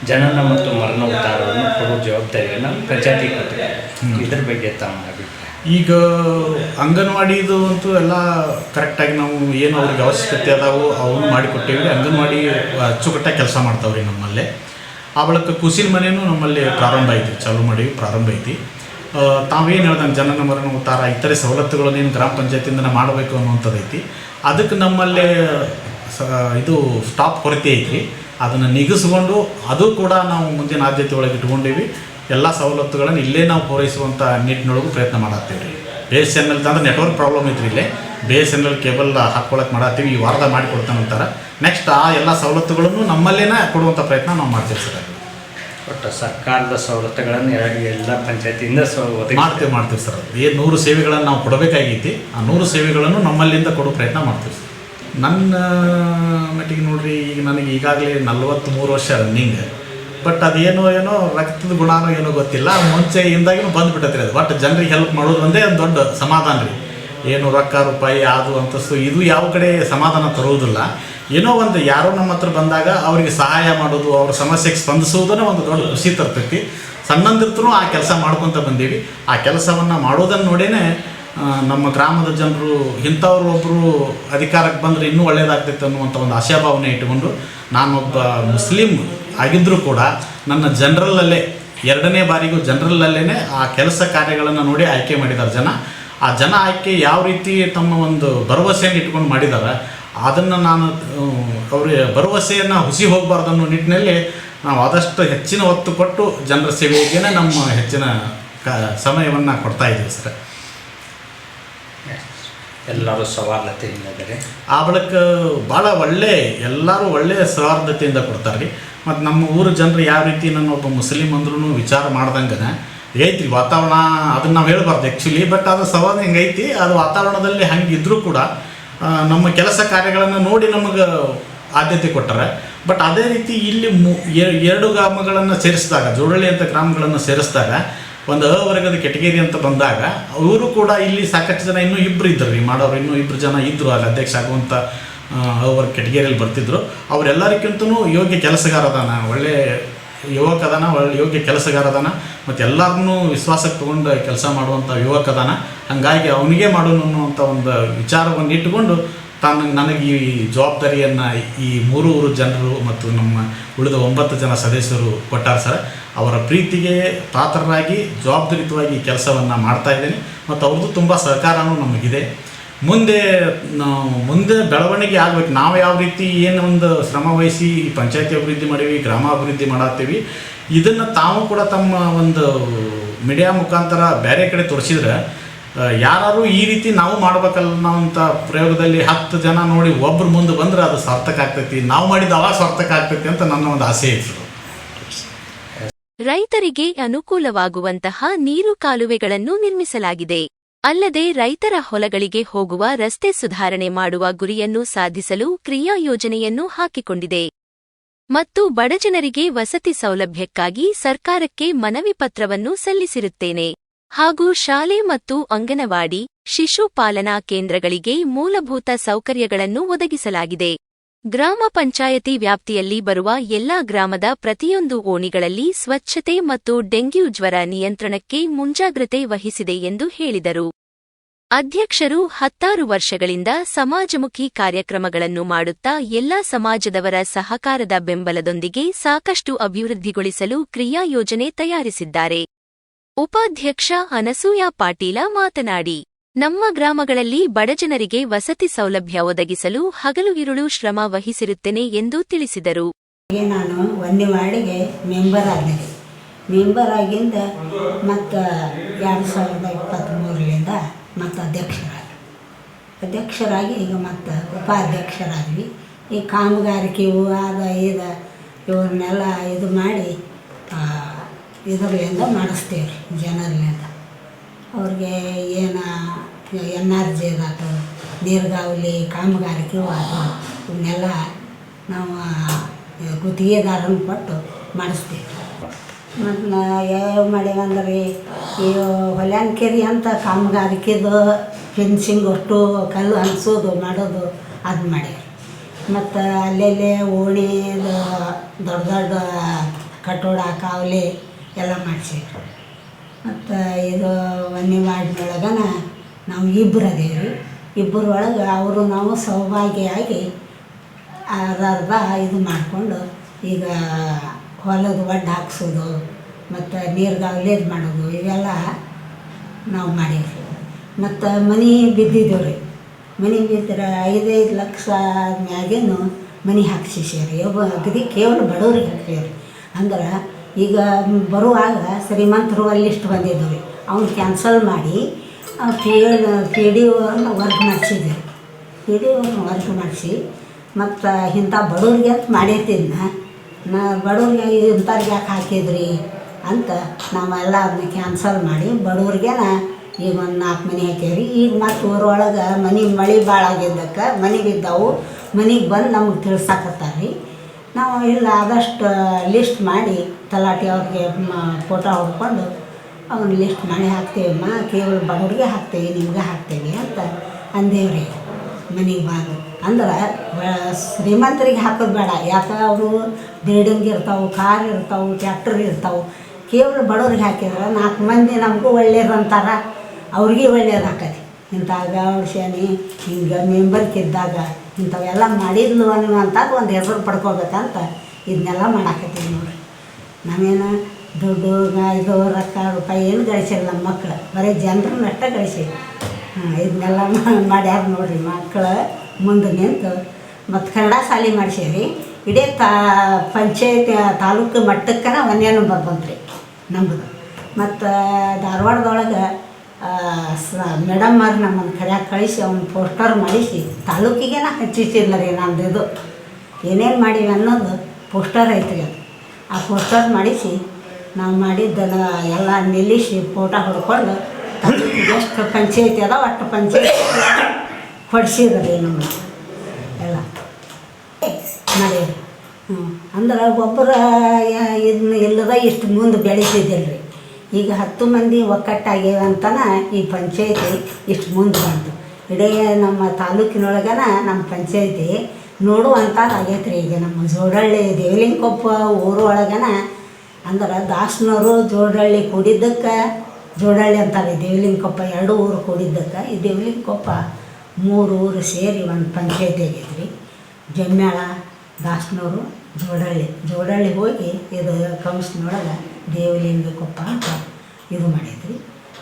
ಜನನ ಮತ್ತು ಮರಣ ಉತ್ತಾರವನ್ನು ಕೊಡುವ ಜವಾಬ್ದಾರಿಯನ್ನು ಪಂಚಾಯತಿ ಕೊಟ್ಟಿದೆ ಇದ್ರ ಬಗ್ಗೆ ತಮ್ಮ ಅಭಿಪ್ರಾಯ. ಈಗ ಅಂಗನವಾಡಿದು ಅಂತೂ ಎಲ್ಲ ಕರೆಕ್ಟಾಗಿ ನಾವು ಏನು ಅವ್ರಿಗೆ ಅವಶ್ಯಕತೆ ಅದಾವೋ ಅವನು ಮಾಡಿಕೊಟ್ಟೇವಿ. ಅಂಗನವಾಡಿ ಅಚ್ಚುಕಟ್ಟಾಗಿ ಕೆಲಸ ಮಾಡ್ತಾವ್ರಿ ನಮ್ಮಲ್ಲೇ. ಆ ಬಳಿಕ ಕುಸಿನ ಮನೆಯೂ ನಮ್ಮಲ್ಲಿ ಪ್ರಾರಂಭ ಐತಿ ಚಾಲೂ ಮಾಡೀವಿ ಪ್ರಾರಂಭ ಐತಿ. ತಾವೇನು ಹೇಳ್ದಂಗೆ ಜನನ ಮರಣ ಉತ್ತಾರ ಇತರೆ ಸವಲತ್ತುಗಳನ್ನು ಏನು ಗ್ರಾಮ ಪಂಚಾಯತಿಯಿಂದ ಮಾಡಬೇಕು ಅನ್ನುವಂಥದ್ದು ಐತಿ. ಅದಕ್ಕೆ ನಮ್ಮಲ್ಲೇ ಸ ಇದು ಸ್ಟಾಪ್ ಕೊರತೆ ಐತಿ ಅದನ್ನು ನಿಗಿಸ್ಕೊಂಡು ಅದು ಕೂಡ ನಾವು ಮುಂದಿನ ಆದ್ಯತೆ ಒಳಗೆ ಇಟ್ಕೊಂಡೀವಿ. ಎಲ್ಲ ಸವಲತ್ತುಗಳನ್ನು ಇಲ್ಲೇ ನಾವು ಪೂರೈಸುವಂಥ ನಿಟ್ಟಿನೊಳಗೂ ಪ್ರಯತ್ನ ಮಾಡತ್ತೀವಿ ರೀ ಬಿ ಎಸ್ ಎನ್ ಎಲ್ ಅಂದ್ರೆ ನೆಟ್ವರ್ಕ್ ಪ್ರಾಬ್ಲಮ್ ಐತ್ರಿ ಇಲ್ಲೇ. B S N L cable ಹಾಕ್ಕೊಳಕ್ಕೆ ಮಾಡತ್ತೀವಿ. ಈ ವಾರದ ಮಾಡಿಕೊಡ್ತಾನಂತಾರೆ ನೆಕ್ಸ್ಟ್ ಆ ಎಲ್ಲ ಸವಲತ್ತುಗಳನ್ನು ನಮ್ಮಲ್ಲೇನೇ ಕೊಡುವಂಥ ಪ್ರಯತ್ನ ನಾವು ಮಾಡ್ತೀವಿ ಸರ್. ಒಟ್ಟು ಸರ್ಕಾರದ ಸವಲತ್ತುಗಳನ್ನು ಎಲ್ಲ- ಎಲ್ಲ ಪಂಚಾಯತಿಯಿಂದ ಮಾಡ್ತೀವಿ ಮಾಡ್ತೀವಿ ಸರ್. ಈ ಏನು ನೂರು ಸೇವೆಗಳನ್ನು ನಾವು ಕೊಡಬೇಕಾಗೈತಿ. ಆ ನೂರು ಸೇವೆಗಳನ್ನು ನಮ್ಮಲ್ಲಿಂದ ಕೊಡೋ ಪ್ರಯತ್ನ ಮಾಡ್ತೀವಿ ಸರ್. ನನ್ನ ಮಟ್ಟಿಗೆ ನೋಡ್ರಿ ಈಗ ನನಗೆ ಈಗಾಗಲೇ ನಲ್ವತ್ತ್ಮೂರು ವರ್ಷ ರನ್ನಿಂಗ್ ಬಟ್ ಅದೇನೋ ಏನೋ ರಕ್ತದ ಗುಣನೋ ಏನೋ ಗೊತ್ತಿಲ್ಲ. ಮುಂಚೆ ಇಂದಾಗಿನ ಬಂದ್ಬಿಟ್ಟತ್ರಿ ಅದು. ಬಟ್ ಜನರಿಗೆ ಹೆಲ್ಪ್ ಮಾಡೋದು ಒಂದೇ ಒಂದು ದೊಡ್ಡ ಸಮಾಧಾನ ರೀ. ಏನು ರೊಕ್ಕ ರೂಪಾಯಿ ಅದು ಅಂತಸ್ತು ಇದು ಯಾವ ಕಡೆ ಸಮಾಧಾನ ತರುವುದಿಲ್ಲ. ಏನೋ ಒಂದು ಯಾರೋ ನಮ್ಮ ಹತ್ರ ಬಂದಾಗ ಅವರಿಗೆ ಸಹಾಯ ಮಾಡೋದು ಅವ್ರ ಸಮಸ್ಯೆಗೆ ಸ್ಪಂದಿಸುವುದನ್ನು ಒಂದು ದೊಡ್ಡ ಖುಷಿ ತರ್ತೈತಿ. ಸಣ್ಣಂದಿರ್ತರೂ ಆ ಕೆಲಸ ಮಾಡ್ಕೊತ ಬಂದೀವಿ. ಆ ಕೆಲಸವನ್ನು ಮಾಡೋದನ್ನು ನೋಡೇನೆ ಆ, ನಮ್ಮ ಗ್ರಾಮದ ಜನರು, ಇಂಥವ್ರು ಒಬ್ಬರು ಅಧಿಕಾರಕ್ಕೆ ಬಂದರೆ ಇನ್ನೂ ಒಳ್ಳೆಯದಾಗ್ತೈತೆ ಅನ್ನುವಂಥ ಒಂದು ಆಶಾಭಾವನೆ ಇಟ್ಟುಕೊಂಡು ನಾನೊಬ್ಬ ಮುಸ್ಲಿಂ ಆಗಿದ್ದರೂ ಕೂಡ ನನ್ನ ಜನರಲ್ಲಲ್ಲೇ, ಎರಡನೇ ಬಾರಿಗೂ ಜನರಲ್ಲಲ್ಲೇ ಆ ಕೆಲಸ ಕಾರ್ಯಗಳನ್ನು ನೋಡಿ ಆಯ್ಕೆ ಮಾಡಿದ್ದಾರೆ ಜನ. ಆ ಜನ ಆಯ್ಕೆ ಯಾವ ರೀತಿ ತಮ್ಮ ಒಂದು ಭರವಸೆಯನ್ನು ಇಟ್ಕೊಂಡು ಮಾಡಿದ್ದಾರೆ, ಅದನ್ನು ನಾನು ಅವ್ರಿಗೆ ಭರವಸೆಯನ್ನು ಹುಸಿ ಹೋಗಬಾರ್ದು ಅನ್ನೋ ನಿಟ್ಟಿನಲ್ಲಿ ನಾವು ಆದಷ್ಟು ಹೆಚ್ಚಿನ ಒತ್ತು ಕೊಟ್ಟು ಜನರ ಸೇವೆಗೇನೆ ನಮ್ಮ ಹೆಚ್ಚಿನ ಕ, ಸಮಯವನ್ನು ಕೊಡ್ತಾ ಇದ್ದೀವಿ ಸರ್. ಎಲ್ಲರೂ ಸೌಹಾರ್ದತೆಯಿಂದ ಇದ್ದಾರೆ. ಆ ಬಳಿಕ ಭಾಳ ಒಳ್ಳೆ, ಎಲ್ಲರೂ ಒಳ್ಳೆಯ ಸೌಹಾರ್ದತೆಯಿಂದ ಕೊಡ್ತಾರೆ ರೀ ಮತ್ತು ನಮ್ಮ ಊರ ಜನರು ಯಾವ ರೀತಿ ನನ್ನ ಒಬ್ಬ ಮುಸ್ಲಿಂ ಅಂದ್ರೂ ವಿಚಾರ ಮಾಡ್ದಂಗೆ ಐತಿ ವಾತಾವರಣ ಅದನ್ನು ನಾವು ಹೇಳ್ಬಾರ್ದು ಆ್ಯಕ್ಚುಲಿ ಬಟ್ ಅದು ಸವಾಲು ಹೆಂಗೈತಿ, ಅದು ವಾತಾವರಣದಲ್ಲಿ ಹಂಗಿದ್ರೂ ಕೂಡ ನಮ್ಮ ಕೆಲಸ ಕಾರ್ಯಗಳನ್ನು ನೋಡಿ ನಮಗೆ ಆದ್ಯತೆ ಕೊಟ್ಟರೆ. ಬಟ್ ಅದೇ ರೀತಿ ಇಲ್ಲಿ ಮು ಎರಡು ಗ್ರಾಮಗಳನ್ನು ಸೇರಿಸಿದಾಗ, ಜೋಡಳ್ಳಿ ಅಂತ ಗ್ರಾಮಗಳನ್ನು ಸೇರಿಸಿದಾಗ ಒಂದು ಅ ವರ್ಗದ ಕೆಟಗೇರಿ ಅಂತ ಬಂದಾಗ ಅವರು ಕೂಡ ಇಲ್ಲಿ ಸಾಕಷ್ಟು ಜನ ಇನ್ನೂ ಇಬ್ಬರು ಇದ್ದರು. ರೀ ಮಾಡೋರು ಇನ್ನೂ ಇಬ್ಬರು ಜನ ಇದ್ದರು ಅಲ್ಲಿ ಅಧ್ಯಕ್ಷ ಆಗುವಂಥ ಆ, ಅ ವರ್ಗ ಕೆಟಗೇರಿಯಲ್ಲಿ ಬರ್ತಿದ್ರು. ಅವರೆಲ್ಲರಿಗಿಂತೂ ಯೋಗ್ಯ ಕೆಲಸಗಾರ ಅದಾನ ಒಳ್ಳೆ ಯುವಕ ಅದಾನ ಒಳ್ಳೆ ಯೋಗ್ಯ ಕೆಲಸಗಾರ ಅದಾನ ಮತ್ತು ಎಲ್ಲರನ್ನೂ ವಿಶ್ವಾಸಕ್ಕೆ ತೊಗೊಂಡು ಕೆಲಸ ಮಾಡುವಂಥ ಯುವಕ ಅದಾನ ಹಾಗಾಗಿ ಅವನಿಗೆ ಮಾಡೋಣ ಅನ್ನುವಂಥ ಒಂದು ವಿಚಾರವನ್ನು ಇಟ್ಟುಕೊಂಡು ತಾನು ನನಗೆ ಈ ಜವಾಬ್ದಾರಿಯನ್ನು ಈ ಮೂರು ಊರು ಜನರು ಮತ್ತು ನಮ್ಮ ಉಳಿದ ಒಂಬತ್ತು ಜನ ಸದಸ್ಯರು ಕೊಟ್ಟಾರ ಸರ್. ಅವರ ಪ್ರೀತಿಗೆ ಪಾತ್ರರಾಗಿ ಜವಾಬ್ದಾರಿತವಾಗಿ ಕೆಲಸವನ್ನು ಮಾಡ್ತಾ ಇದ್ದೇನೆ ಮತ್ತು ಅವ್ರದ್ದು ತುಂಬ ಸಹಕಾರನೂ ನಮಗಿದೆ. ಮುಂದೆ ನಾವು ಮುಂದೆ ಬೆಳವಣಿಗೆ ಆಗಬೇಕು. ನಾವು ಯಾವ ರೀತಿ ಏನು ಒಂದು ಶ್ರಮ ವಹಿಸಿ ಪಂಚಾಯತಿ ಅಭಿವೃದ್ಧಿ ಮಾಡೀವಿ, ಗ್ರಾಮ ಅಭಿವೃದ್ಧಿ ಮಾಡತ್ತೀವಿ, ಇದನ್ನು ತಾವು ಕೂಡ ತಮ್ಮ ಒಂದು ಮೀಡಿಯಾ ಮುಖಾಂತರ ಬೇರೆ ಕಡೆ ತೋರಿಸಿದ್ರೆ ಯಾರು ಈ ರೀತಿ ನಾವು ಮಾಡ್ಬೇಕಲ್ಲ ಅನ್ನೋಂಥ ಪ್ರಯೋಗದಲ್ಲಿ ಹತ್ತು ಜನ ನೋಡಿ ಒಬ್ರು ಮುಂದೆ ಬಂದ್ರೆ ಅದು ಸಾರ್ಥಕ ಆಗ್ತೈತಿ. ನಾವು ಮಾಡಿದ ಅವಾಗ ಸಾರ್ಥಕ ಆಗ್ತೈತಿ ಅಂತ ನನ್ನ ಒಂದು ಆಸೆ ಇತ್ತು. ರೈತರಿಗೆ ಅನುಕೂಲವಾಗುವಂತಹ ನೀರು ಕಾಲುವೆಗಳನ್ನು ನಿರ್ಮಿಸಲಾಗಿದೆ. ಅಲ್ಲದೆ ರೈತರ ಹೊಲಗಳಿಗೆ ಹೋಗುವ ರಸ್ತೆ ಸುಧಾರಣೆ ಮಾಡುವ ಗುರಿಯನ್ನು ಸಾಧಿಸಲು ಕ್ರಿಯಾ ಯೋಜನೆಯನ್ನು ಹಾಕಿಕೊಂಡಿದೆ. ಮತ್ತು ಬಡಜನರಿಗೆ ವಸತಿ ಸೌಲಭ್ಯಕ್ಕಾಗಿ ಸರ್ಕಾರಕ್ಕೆ ಮನವಿ ಪತ್ರವನ್ನು ಸಲ್ಲಿಸಿರುತ್ತೇನೆ. ಹಾಗೂ ಶಾಲೆ ಮತ್ತು ಅಂಗನವಾಡಿ, ಶಿಶು ಪಾಲನಾ ಕೇಂದ್ರಗಳಿಗೆ ಮೂಲಭೂತ ಸೌಕರ್ಯಗಳನ್ನು ಒದಗಿಸಲಾಗಿದೆ. ಗ್ರಾಮ ಪಂಚಾಯತಿ ವ್ಯಾಪ್ತಿಯಲ್ಲಿ ಬರುವ ಎಲ್ಲಾ ಗ್ರಾಮದ ಪ್ರತಿಯೊಂದು ಓಣಿಗಳಲ್ಲಿ ಸ್ವಚ್ಛತೆ ಮತ್ತು ಡೆಂಗ್ಯೂ ಜ್ವರ ನಿಯಂತ್ರಣಕ್ಕೆ ಮುಂಜಾಗ್ರತೆ ವಹಿಸಿದೆ ಎಂದು ಹೇಳಿದರು. ಅಧ್ಯಕ್ಷರು ಹತ್ತಾರು ವರ್ಷಗಳಿಂದ ಸಮಾಜಮುಖಿ ಕಾರ್ಯಕ್ರಮಗಳನ್ನು ಮಾಡುತ್ತಾ ಎಲ್ಲಾ ಸಮಾಜದವರ ಸಹಕಾರದ ಬೆಂಬಲದೊಂದಿಗೆ ಸಾಕಷ್ಟು ಅಭಿವೃದ್ಧಿಗೊಳಿಸಲು ಕ್ರಿಯಾ ಯೋಜನೆ ತಯಾರಿಸಿದ್ದಾರೆ. ಉಪಾಧ್ಯಕ್ಷ ಅನಸೂಯ ಪಾಟೀಲ ಮಾತನಾಡಿ, ನಮ್ಮ ಗ್ರಾಮಗಳಲ್ಲಿ ಬಡಜನರಿಗೆ ವಸತಿ ಸೌಲಭ್ಯ ಒದಗಿಸಲು ಹಗಲು ಇರುಳು ಶ್ರಮ ವಹಿಸಿರುತ್ತೇನೆ ಎಂದು ತಿಳಿಸಿದರು. ನಾನು ಒಂದೇ ವಾರ್ಡಿಗೆ ಮೆಂಬರ್ ಆದೆ ಮೆಂಬರ್ ಆಗಿಂದ ಮತ್ತು ಎರಡು ಸಾವಿರದ ಇಪ್ಪತ್ತ್ಮೂರರಿಂದ ಮತ್ತು ಅಧ್ಯಕ್ಷರಾಗಿ ಈಗ ಮತ್ತು ಉಪಾಧ್ಯಕ್ಷರಾದ್ವಿ. ಈ ಕಾಮಗಾರಿಕೆ ಅದ ಇದು ಇವ್ರನ್ನೆಲ್ಲ ಇದು ಮಾಡಿ ಇದರಿಂದ ಮಾಡಿಸ್ತೀವಿ ರೀ ಜನರಿಂದ ಅವ್ರಿಗೆ ಏನು ಎನ್ ಆರ್ ಜಿ ಅದಾತು ನೀರ್ಗಾವಲಿ ಕಾಮಗಾರಿಕೆ ಅದು ಇವನ್ನೆಲ್ಲ ನಾವು ಗುತ್ತಿಗೆದಾರನ ಕೊಟ್ಟು ಮಾಡಿಸ್ತೀವಿ. ಮತ್ತು ನಾ ಯಾವ ಮಾಡೀವಂದ್ರೆ ಈ ಹೊಲ್ಯಾನ್ಕೆರಿ ಅಂತ ಕಾಮಗಾರಿಕೆದು ಫೆನ್ಸಿಂಗ್ ಅಷ್ಟು ಕಲ್ಲು ಹಂಚೋದು ಮಾಡೋದು ಅದು ಮಾಡ್ಯಾರ. ಮತ್ತು ಅಲ್ಲೆಲ್ಲೇ ಓಣಿದು ದೊಡ್ಡ ದೊಡ್ಡ ಕಟ್ಟೋಡ, ಕಾವಲಿ ಎಲ್ಲ ಮಾಡಿಸಿ ಮತ್ತು ಇದು ಒಂದೇ ಮಾಡಿನೊಳಗನ ನಾವು ಇಬ್ಬರು ಅದೇವಿ. ಇಬ್ಬರ ಒಳಗೆ ಅವರು ನಾವು ಸೌಭಾಗ್ಯವಾಗಿ ಅರ್ಧ ಇದು ಮಾಡಿಕೊಂಡು ಈಗ ಹೊಲದ ಒಡ್ಡು ಹಾಕ್ಸೋದು, ಮತ್ತು ನೀರ್ಗಾವಲಿ ಇದು ಮಾಡೋದು, ಇವೆಲ್ಲ ನಾವು ಮಾಡೀವಿ ಮತ್ತು ಮನೆ ಬಿದ್ದಿದ್ದೀವಿ ರೀ ಮನೆ ಬಿದ್ದರೆ ಐದೈದು ಲಕ್ಷ ಮ್ಯಾಗೇನು ಮನೆ ಹಾಕ್ಸಿಸ್ಯಾರಿ. ಒಬ್ಬ ಅಗದಿ ಕೇವಲ ಬಡವ್ರಿಗೆ ಹಾಕ್ಸ್ಯಾರಿ. ಅಂದ್ರೆ ಈಗ ಬರುವಾಗ ಶ್ರೀಮಂತರು ಲಿಸ್ಟ್ ಬಂದಿದ್ದು ರೀ ಅವ್ನು ಕ್ಯಾನ್ಸಲ್ ಮಾಡಿ ಪಿ ಡಿ ಅವ್ರನ್ನ ವರ್ಕ್ ಮಾಡಿಸಿದ್ದೆ ಪಿ ಡಿ ಅವ್ರನ್ನ ವರ್ಕ್ ಮಾಡಿಸಿ, ಮತ್ತು ಇಂಥ ಬಡವ್ರಿಗೆ ಅಂತ ಮಾಡಿರ್ತೀನಿ. ನಾ ಬಡವ್ರಿಗೆ ಇಂಥವ್ರಿಗೆ ಯಾಕೆ ಹಾಕಿದ್ರಿ ಅಂತ ನಾವೆಲ್ಲ ಅದನ್ನ ಕ್ಯಾನ್ಸಲ್ ಮಾಡಿ ಬಡವ್ರಿಗೆನ ಈಗ ಒಂದು ನಾಲ್ಕು ಮನೆ ಹಾಕ್ಯಾವ್ರಿ ಈಗ ಮತ್ತು ಊರೊಳಗೆ ಮನೆ ಮಳೆ ಭಾಳ ಆಗಿದ್ದಕ್ಕೆ ಮನೆ ಇದ್ದಾವು. ಮನೆಗೆ ಬಂದು ನಮ್ಗೆ ತಿಳ್ಸಾಕತ್ತಾರ ರೀ ನಾವು ಇಲ್ಲ ಆದಷ್ಟು ಲಿಸ್ಟ್ ಮಾಡಿ ತಲಾಟಿ ಅವ್ರಿಗೆ ಫೋಟೋ ಹೊಡ್ಕೊಂಡು ಅವ್ನ ಲಿಸ್ಟ್ ಮಾಡಿ ಹಾಕ್ತೀವಮ್ಮ ಕೇವಲ ಬಡವ್ರಿಗೆ ಹಾಕ್ತೇವೆ, ನಿಮ್ಗೆ ಹಾಕ್ತೇವೆ ಅಂತ ಅಂದೇವ್ರಿ ಮನೆಗೆ ಬಂದು. ಅಂದ್ರೆ ಶ್ರೀಮಂತರಿಗೆ ಹಾಕೋದು ಬೇಡ. ಯಾಕೆ ಅವರು ಬಿಲ್ಡಿಂಗ್ ಇರ್ತಾವೆ ಕಾರ್ ಇರ್ತಾವೆ ಟ್ಯಾಕ್ಟರ್ ಇರ್ತಾವೆ. ಕೇವಲ ಬಡವ್ರಿಗೆ ಹಾಕಿದ್ರೆ ನಾಲ್ಕು ಮಂದಿ ನಮಗೂ ಒಳ್ಳೇದು ಅಂತಾರೆ. ಅವ್ರಿಗೆ ಒಳ್ಳೇದು ಆಕತಿ. ಇಂಥ ಗೌಡ್ಶನಿ ಹಿಂಗೆ ಮೆಂಬರ್ಕಿದ್ದಾಗ ಇಂಥವೆಲ್ಲ ಮಾಡಿದ್ಲು ಅನ್ನುವಂಥದ್ದು ಒಂದು ಹೆಸರು ಪಡ್ಕೋಬೇಕಂತ ಇದನ್ನೆಲ್ಲ ಮಾಡಾಕತ್ತೀವಿ ನೋಡ್ರಿ. ನಾವೇನು ದುಡ್ಡು, ಇದು, ರೊಕ್ಕ, ರೂಪಾಯಿ ಏನು ಗಳಿಸಿಲ್ಲ ನಮ್ಮ ಮಕ್ಳು. ಬರೀ ಜನರನ್ನ ಅಷ್ಟೇ ಗಳಿಸಿ ಹಾಂ ಇದನ್ನೆಲ್ಲ ಮಾಡ್ಯಾರ ನೋಡ್ರಿ ಮಕ್ಳು ಮುಂದೆ ನಿಂತು. ಮತ್ತು ಕನ್ನಡ ಶಾಲೆ ಮಾಡಿಸೇರಿ ಇಡೀ ತಾ, ಪಂಚಾಯತ್, ತಾಲೂಕು ಮಟ್ಟಕ್ಕನ ಒಂದೇನು ರೀ ನಮ್ಮದು ಮತ್ತು, ಧಾರವಾಡದೊಳಗೆ ಸ ಮೇಡಮ್ ಅವ್ರು ನಮ್ಮನ್ನು ಕರ್ಯಾಕೆ ಕಳಿಸಿ, ಅವ್ನ ಪೋಸ್ಟರ್ ಮಾಡಿಸಿ, ತಾಲೂಕಿಗೆನ ಹಚ್ಚಿಸಿಲ್ಲ ರೀ ನಂದು ಇದು. ಏನೇನು ಮಾಡೀವಿ ಅನ್ನೋದು ಪೋಸ್ಟರ್ ಐತ್ರಿ ಅದು. ಆ ಪೋಸ್ಟರ್ ಮಾಡಿಸಿ, ನಾವು ಮಾಡಿದ್ದೆಲ್ಲ ಎಲ್ಲ ನಿಲ್ಲಿಸಿ ಫೋಟೋ ಹೊಡ್ಕೊಂಡು ಎಷ್ಟು ಪಂಚಾಯತಿ ಅದ ಅಷ್ಟು ಪಂಚಾಯತಿ ಕೊಡ್ಸಿದ್ರಿ ನಮ್ಮ ಎಲ್ಲ. ಮಾಡಿ ಹ್ಞೂ ಅಂದ್ರೆ ಗೊಬ್ಬರ ಇದನ್ನ ಇಲ್ಲದ ಇಷ್ಟು ಮುಂದೆ ಬೆಳೀತಿದ್ದಿಲ್ಲ ರೀ ಈಗ ಹತ್ತು ಮಂದಿ ಒಕ್ಕಟ್ಟಾಗ್ಯಾವ ಅಂತನ ಈ ಪಂಚಾಯತಿ ಇಷ್ಟು ಮುಂದೆ ಬಂತು. ಇಡೀ ನಮ್ಮ ತಾಲೂಕಿನೊಳಗನ ನಮ್ಮ ಪಂಚಾಯತಿ ನೋಡುವಂಥದ್ದು ಆಗೈತೆ ರೀ ಈಗ ನಮ್ಮ ಜೋಡಳ್ಳಿ ದೇವಲಿಂಗಕೊಪ್ಪ ಊರು ಒಳಗನ ಅಂದ್ರೆ ದಾಸನವರು ಜೋಡಳ್ಳಿ ಕೂಡಿದ್ದಕ್ಕೆ ಜೋಡಳ್ಳಿ ಅಂತಾರೆ ದೇವಲಿಂಗಕೊಪ್ಪ ಎರಡು ಊರು ಕೂಡಿದ್ದಕ್ಕೆ. ಈ ದೇವಲಿಂಗಕೊಪ್ಪ ಮೂರು ಊರು ಸೇರಿ ಒಂದು ಪಂಚಾಯತಿ ಆಗೈತೆ ರೀ ಜಮ್ಯಾಳ ದಾಸನವರು ಜೋಡಳ್ಳಿ. ಜೋಡಳ್ಳಿ ಹೋಗಿ ಇದು ಕಂಸ್ನೊಳಗೆ ದೇವಲಿಂಗ ಕೊಪ್ಪ ಅಂತ ಇದು ಮಾಡಿದ್ವಿ.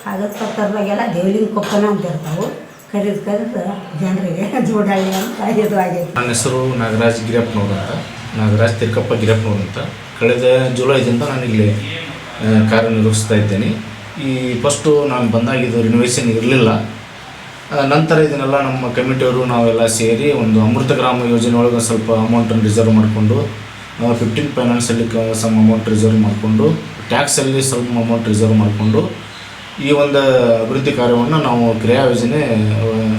ಕಾಗದ ಪತ್ರದಾಗೆಲ್ಲ ದೇವಲಿಂಗ ಕೊಪ್ಪನ ಅಂತ ಇರ್ತಾವೆ. ಕರೆದ್ ಕರೆದ ಜನರಿಗೆ ಜೋಡಾಳಿ ಅಂತ ಇದು ಆಗೈತೆ ನನ್ನ ಹೆಸರು ನಾಗರಾಜ್ ಗಿರಪ್ಪನವ್ರು ಅಂತ. ನಾಗರಾಜ್ ತಿರ್ಕಪ್ಪ ಗಿರಪ್ಪನವ್ರು ಅಂತ. ಕಳೆದ ಜುಲೈದಿಂದ ನಾನು ಇಲ್ಲಿ ಕಾರ್ಯನಿರ್ವಹಿಸ್ತಾ ಇದ್ದೇನೆ. ಈ ಫಸ್ಟು ನಾನು ಬಂದಾಗ ಇದು ರಿನೋವೇಷನ್ ಇರಲಿಲ್ಲ ನಂತರ ಇದನ್ನೆಲ್ಲ ನಮ್ಮ ಕಮಿಟಿಯವರು ನಾವೆಲ್ಲ ಸೇರಿ ಒಂದು ಅಮೃತ ಗ್ರಾಮ ಯೋಜನೆ ಒಳಗೆ ಸ್ವಲ್ಪ ಅಮೌಂಟನ್ನು ರಿಸರ್ವ್ ಮಾಡಿಕೊಂಡು ಫಿಫ್ಟೀನ್ ಫೈನಾನ್ಸಲ್ಲಿ ಕ ಸಮ್ ಅಮೌಂಟ್ ರಿಸರ್ವ್ ಮಾಡಿಕೊಂಡು ಟ್ಯಾಕ್ಸಲ್ಲಿ ಸಮ್ ಅಮೌಂಟ್ ರಿಸರ್ವ್ ಮಾಡಿಕೊಂಡು, ಈ ಒಂದು ಅಭಿವೃದ್ಧಿ ಕಾರ್ಯವನ್ನು ನಾವು ಕ್ರಿಯಾ ಯೋಜನೆ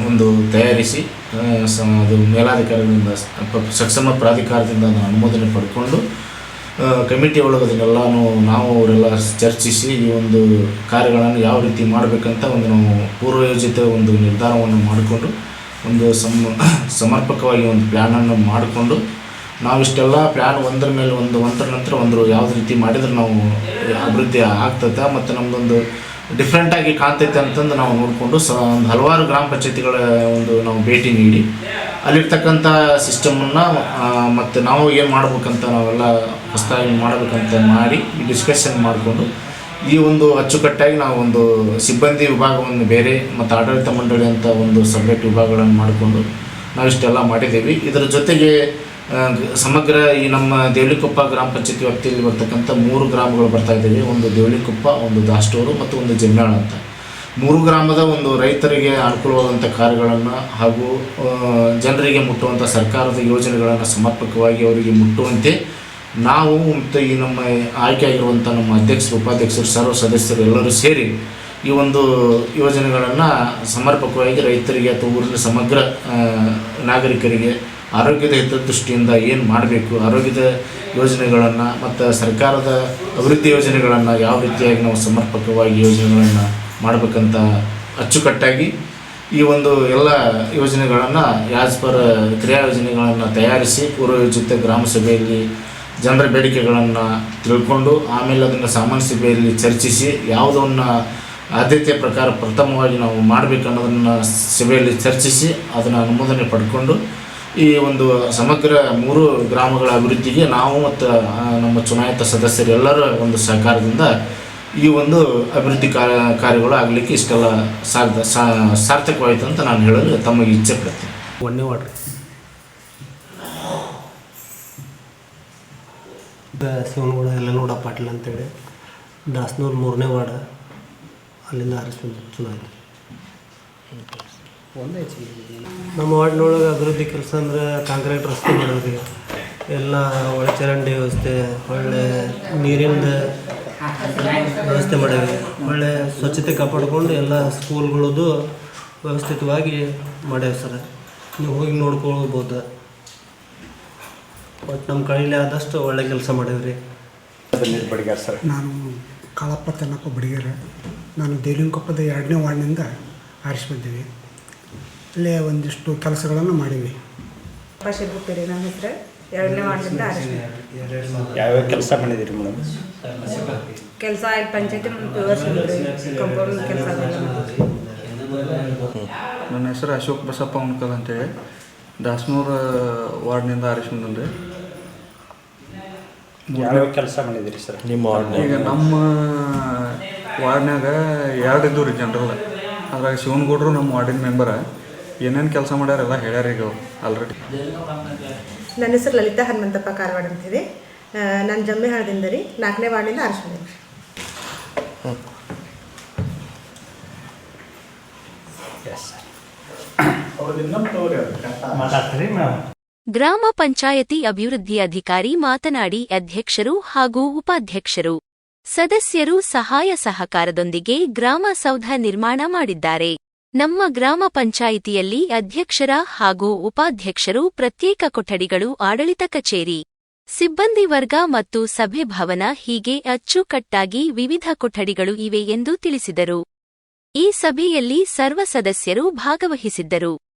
ಒಂದು ತಯಾರಿಸಿ ಅದು ಮೇಲಾಧಿಕಾರಿಗಳಿಂದ ಸಕ್ಷಮ ಪ್ರಾಧಿಕಾರದಿಂದ ಅನುಮೋದನೆ ಪಡ್ಕೊಂಡು ಕಮಿಟಿ ಒಳಗೆ ಅದನ್ನೆಲ್ಲನೂ ನಾವು ಅವರೆಲ್ಲ ಚರ್ಚಿಸಿ ಈ ಒಂದು ಕಾರ್ಯಗಳನ್ನು ಯಾವ ರೀತಿ ಮಾಡಬೇಕಂತ ಒಂದು ನಾವು ಪೂರ್ವಯೋಜಿತ ಒಂದು ನಿರ್ಧಾರವನ್ನು ಮಾಡಿಕೊಂಡು, ಒಂದು ಸಮ ಸಮರ್ಪಕವಾಗಿ ಒಂದು ಪ್ಲ್ಯಾನನ್ನು ಮಾಡಿಕೊಂಡು ನಾವಿಷ್ಟೆಲ್ಲ ಪ್ಲ್ಯಾನ್ ಒಂದರ ಮೇಲೆ ಒಂದು, ಒಂದರ ನಂತರ ಒಂದು ಯಾವುದೇ ರೀತಿ ಮಾಡಿದ್ರೆ ನಾವು ಅಭಿವೃದ್ಧಿ ಆಗ್ತೈತೆ ಮತ್ತು ನಮ್ಮದೊಂದು ಡಿಫ್ರೆಂಟಾಗಿ ಕಾಣ್ತೈತೆ ಅಂತಂದು ನಾವು ನೋಡಿಕೊಂಡು ಸ, ಒಂದು ಹಲವಾರು ಗ್ರಾಮ ಪಂಚಾಯತಿಗಳ ಒಂದು ನಾವು ಭೇಟಿ ನೀಡಿ ಅಲ್ಲಿರ್ತಕ್ಕಂಥ ಸಿಸ್ಟಮನ್ನು ಮತ್ತು ನಾವು ಏನು ಮಾಡ್ಬೇಕಂತ ನಾವೆಲ್ಲ ಹೊಸದಾಗಿ ಮಾಡಬೇಕಂತ ಮಾಡಿ ಡಿಸ್ಕಷನ್ ಮಾಡಿಕೊಂಡು, ಈ ಒಂದು ಅಚ್ಚುಕಟ್ಟಾಗಿ ನಾವು ಒಂದು ಸಿಬ್ಬಂದಿ ವಿಭಾಗವನ್ನು ಬೇರೆ ಮತ್ತು ಆಡಳಿತ ಮಂಡಳಿ ಅಂತ ಒಂದು ಸಬ್ಜೆಕ್ಟ್ ವಿಭಾಗಗಳನ್ನು ಮಾಡಿಕೊಂಡು ನಾವಿಷ್ಟೆಲ್ಲ ಮಾಡಿದ್ದೀವಿ. ಇದರ ಜೊತೆಗೆ ಸಮಗ್ರ ಈ ನಮ್ಮ ದೇವಳಿಕೊಪ್ಪ ಗ್ರಾಮ ಪಂಚಾಯತಿ ವ್ಯಾಪ್ತಿಯಲ್ಲಿ ಬರ್ತಕ್ಕಂಥ ಮೂರು ಗ್ರಾಮಗಳು ಬರ್ತಾ ಇದ್ದೀವಿ. ಒಂದು ದೇವಳಿಕೊಪ್ಪ ಒಂದು ದಾಸ್ಟೋರು ಮತ್ತು ಒಂದು ಜಮ್ಯಾಳ ಅಂತ. ಮೂರು ಗ್ರಾಮದ ಒಂದು ರೈತರಿಗೆ ಅನುಕೂಲವಾದಂಥ ಕಾರ್ಯಗಳನ್ನು ಹಾಗೂ ಜನರಿಗೆ ಮುಟ್ಟುವಂಥ ಸರ್ಕಾರದ ಯೋಜನೆಗಳನ್ನು ಸಮರ್ಪಕವಾಗಿ ಅವರಿಗೆ ಮುಟ್ಟುವಂತೆ ನಾವು ಮತ್ತು ಈ ನಮ್ಮ ಆಯ್ಕೆಯಾಗಿರುವಂಥ ನಮ್ಮ ಅಧ್ಯಕ್ಷರು ಉಪಾಧ್ಯಕ್ಷರು, ಸರ್ವ ಸದಸ್ಯರು ಎಲ್ಲರೂ ಸೇರಿ ಈ ಒಂದು ಯೋಜನೆಗಳನ್ನು ಸಮರ್ಪಕವಾಗಿ ರೈತರಿಗೆ ಅಥವಾ ಊರಿನ ಸಮಗ್ರ ನಾಗರಿಕರಿಗೆ ಆರೋಗ್ಯದ ಹಿತದೃಷ್ಟಿಯಿಂದ ಏನು ಮಾಡಬೇಕು, ಆರೋಗ್ಯದ ಯೋಜನೆಗಳನ್ನು ಮತ್ತು ಸರ್ಕಾರದ ಅಭಿವೃದ್ಧಿ ಯೋಜನೆಗಳನ್ನು ಯಾವ ರೀತಿಯಾಗಿ ನಾವು ಸಮರ್ಪಕವಾಗಿ ಯೋಜನೆಗಳನ್ನು ಮಾಡಬೇಕಂತ ಅಚ್ಚುಕಟ್ಟಾಗಿ ಈ ಒಂದು ಎಲ್ಲ ಯೋಜನೆಗಳನ್ನು ಯಾಸ್ ಪರ್ ಕ್ರಿಯಾ ಯೋಜನೆಗಳನ್ನು ತಯಾರಿಸಿ ಪೂರ್ವಯೋಜಿತ ಗ್ರಾಮ ಸಭೆಯಲ್ಲಿ ಜನರ ಬೇಡಿಕೆಗಳನ್ನು ತಿಳ್ಕೊಂಡು ಆಮೇಲೆ ಅದನ್ನು ಸಾಮಾನ್ಯ ಸಭೆಯಲ್ಲಿ ಚರ್ಚಿಸಿ ಯಾವುದನ್ನು ಆದ್ಯತೆಯ ಪ್ರಕಾರ ಪ್ರಥಮವಾಗಿ ನಾವು ಮಾಡಬೇಕನ್ನೋದನ್ನು ಸಭೆಯಲ್ಲಿ ಚರ್ಚಿಸಿ ಅದನ್ನು ಅನುಮೋದನೆ ಪಡ್ಕೊಂಡು ಈ ಒಂದು ಸಮಗ್ರ ಮೂರು ಗ್ರಾಮಗಳ ಅಭಿವೃದ್ಧಿಗೆ ನಾವು ಮತ್ತು ನಮ್ಮ ಚುನಾಯಿತ ಸದಸ್ಯರೆಲ್ಲರೂ ಒಂದು ಸಹಕಾರದಿಂದ ಈ ಒಂದು ಅಭಿವೃದ್ಧಿ ಕಾರ್ಯ ಕಾರ್ಯಗಳು ಆಗಲಿಕ್ಕೆ ಇಷ್ಟೆಲ್ಲ ಸಾರ್ಥ ಸಾ- ಸಾರ್ಥಕವಾಯಿತು ಅಂತ ನಾನು ಹೇಳಲು ತಮಗೆ ಇಚ್ಛೆ ಪಡ್ತೀನಿ. ಒಂದನೇ ವಾರ್ಡ್. ರೀ ಶಿವನಗೌಡ ನೋಡ ಪಾಟೀಲ್ ಅಂತೇಳಿ ದಾಸನೂರು ಮೂರನೇ ವಾರ್ಡ್ ಅಲ್ಲಿಂದ ಹರಿಸ್ಬೋದು ಚುನಾಯಿತ ನಮ್ಮ ವಾರ್ಡ್ನೊಳಗೆ ಅಭಿವೃದ್ಧಿ ಕೆಲಸ ಅಂದ್ರೆ ಕಾಂಕ್ರೀಟ್ ರಸ್ತೆ ಮಾಡೋದು ಎಲ್ಲ ಒಳಚರಂಡಿ ವ್ಯವಸ್ಥೆ ಒಳ್ಳೆ ನೀರಿಂದ ವ್ಯವಸ್ಥೆ ಮಾಡೇವಿ ಒಳ್ಳೆ ಸ್ವಚ್ಛತೆ ಕಾಪಾಡಿಕೊಂಡು ಎಲ್ಲ ಸ್ಕೂಲ್ಗಳದ್ದು ವ್ಯವಸ್ಥಿತವಾಗಿ ಮಾಡ್ಯಾವ ಸರ್. ನೀವು ಹೋಗಿ ನೋಡ್ಕೊಳ್ಬೋದು. ಒಟ್ಟು ನಮ್ಮ ಕೈಲಿ ಆದಷ್ಟು ಒಳ್ಳೆ ಕೆಲಸ ಮಾಡೇವ್ರಿ ನಾನು ಕಾಳಪ್ಪ ತನ್ನಪ್ಪ ಬಡಿಗೇರ. ನಾನು ದೇವಿಂಕೊಪ್ಪದ ಎರಡನೇ ವಾರ್ಡ್ನಿಂದ ಆರಿಸಿ ಬಂದೀವಿ ಅಲ್ಲೇ ಒಂದಿಷ್ಟು ಕೆಲಸಗಳನ್ನು ಮಾಡೀವಿ ನನ್ನ ಹೆಸರು ಎರಡನೇ ವಾರ್ಡಿಂದ ಆರಿಸಿ ಯಾವ್ಯಾವ ಕೆಲಸ ಮಾಡಿದಿರಿ ಮೇಡಮ್? ಕೆಲಸ ಇಲ್ಲಿ ಪಂಚಾಯತಿ ಕಂಪೌಂಡ್ ಕೆಲಸ ನನ್ನ ಹೆಸರು ಅಶೋಕ್ ಬಸಪ್ಪ ಉಣ್ಕಲ್ ಅಂತೇಳಿ. ದಾಸನೂರು ವಾರ್ಡ್ನಿಂದ ಆರಿಸಿ ಬಂದನ್ರಿ ಯಾವ್ಯಾವ ಕೆಲಸ ಮಾಡಿದಿರಿ ಸರ್? ನಿಮ್ಮ ಈಗ ನಮ್ಮ ವಾರ್ಡ್ನಾಗ ಎರಡು ಇದ್ದು ರೀ ಜನರಲ್. ಅದ್ರಾಗ ಶಿವನಗೌಡರು ನಮ್ಮ ವಾರ್ಡಿನ ಮೆಂಬರ. ಏನೇನು ಕೆಲಸ ಮಾಡ್ಯಾರ ಎಲ್ಲ ಹೇಳ್ಯಾರ ಈಗ ಆಲ್ರೆಡಿ ನನ್ನ ಹೆಸರು ಲಲಿತಾ ಹನುಮಂತಪ್ಪ ಕಾರವಾಡ ಅಂತಿದೆ ನಾನು ಜಮ್ಮೆ ಹಾಳದಿಂದ ರೀ ನಾಲ್ಕನೇ ವಾರ್ಡಿಂದ ಮೇಡಮ್? ಗ್ರಾಮ ಪಂಚಾಯತಿ ಅಭಿವೃದ್ಧಿ ಅಧಿಕಾರಿ ಮಾತನಾಡಿ ಅಧ್ಯಕ್ಷರು ಹಾಗೂ ಉಪಾಧ್ಯಕ್ಷರು. ಸದಸ್ಯರು ಸಹಾಯ ಸಹಕಾರದೊಂದಿಗೆ ಗ್ರಾಮ ಸೌಧ ನಿರ್ಮಾಣ ಮಾಡಿದ್ದಾರೆ. ನಮ್ಮ ಗ್ರಾಮ ಪಂಚಾಯಿತಿಯಲ್ಲಿ ಅಧ್ಯಕ್ಷರ ಹಾಗೂ ಉಪಾಧ್ಯಕ್ಷರು ಪ್ರತ್ಯೇಕ ಕೊಠಡಿಗಳು, ಆಡಳಿತ ಕಚೇರಿ, ಸಿಬ್ಬಂದಿ ವರ್ಗ ಮತ್ತು ಸಭೆ ಭವನ ಹೀಗೆ ಅಚ್ಚುಕಟ್ಟಾಗಿ ವಿವಿಧ ಕೊಠಡಿಗಳು ಇವೆ ಎಂದು ತಿಳಿಸಿದರು. ಈ ಸಭೆಯಲ್ಲಿ ಸರ್ವ ಸದಸ್ಯರು ಭಾಗವಹಿಸಿದ್ದರು.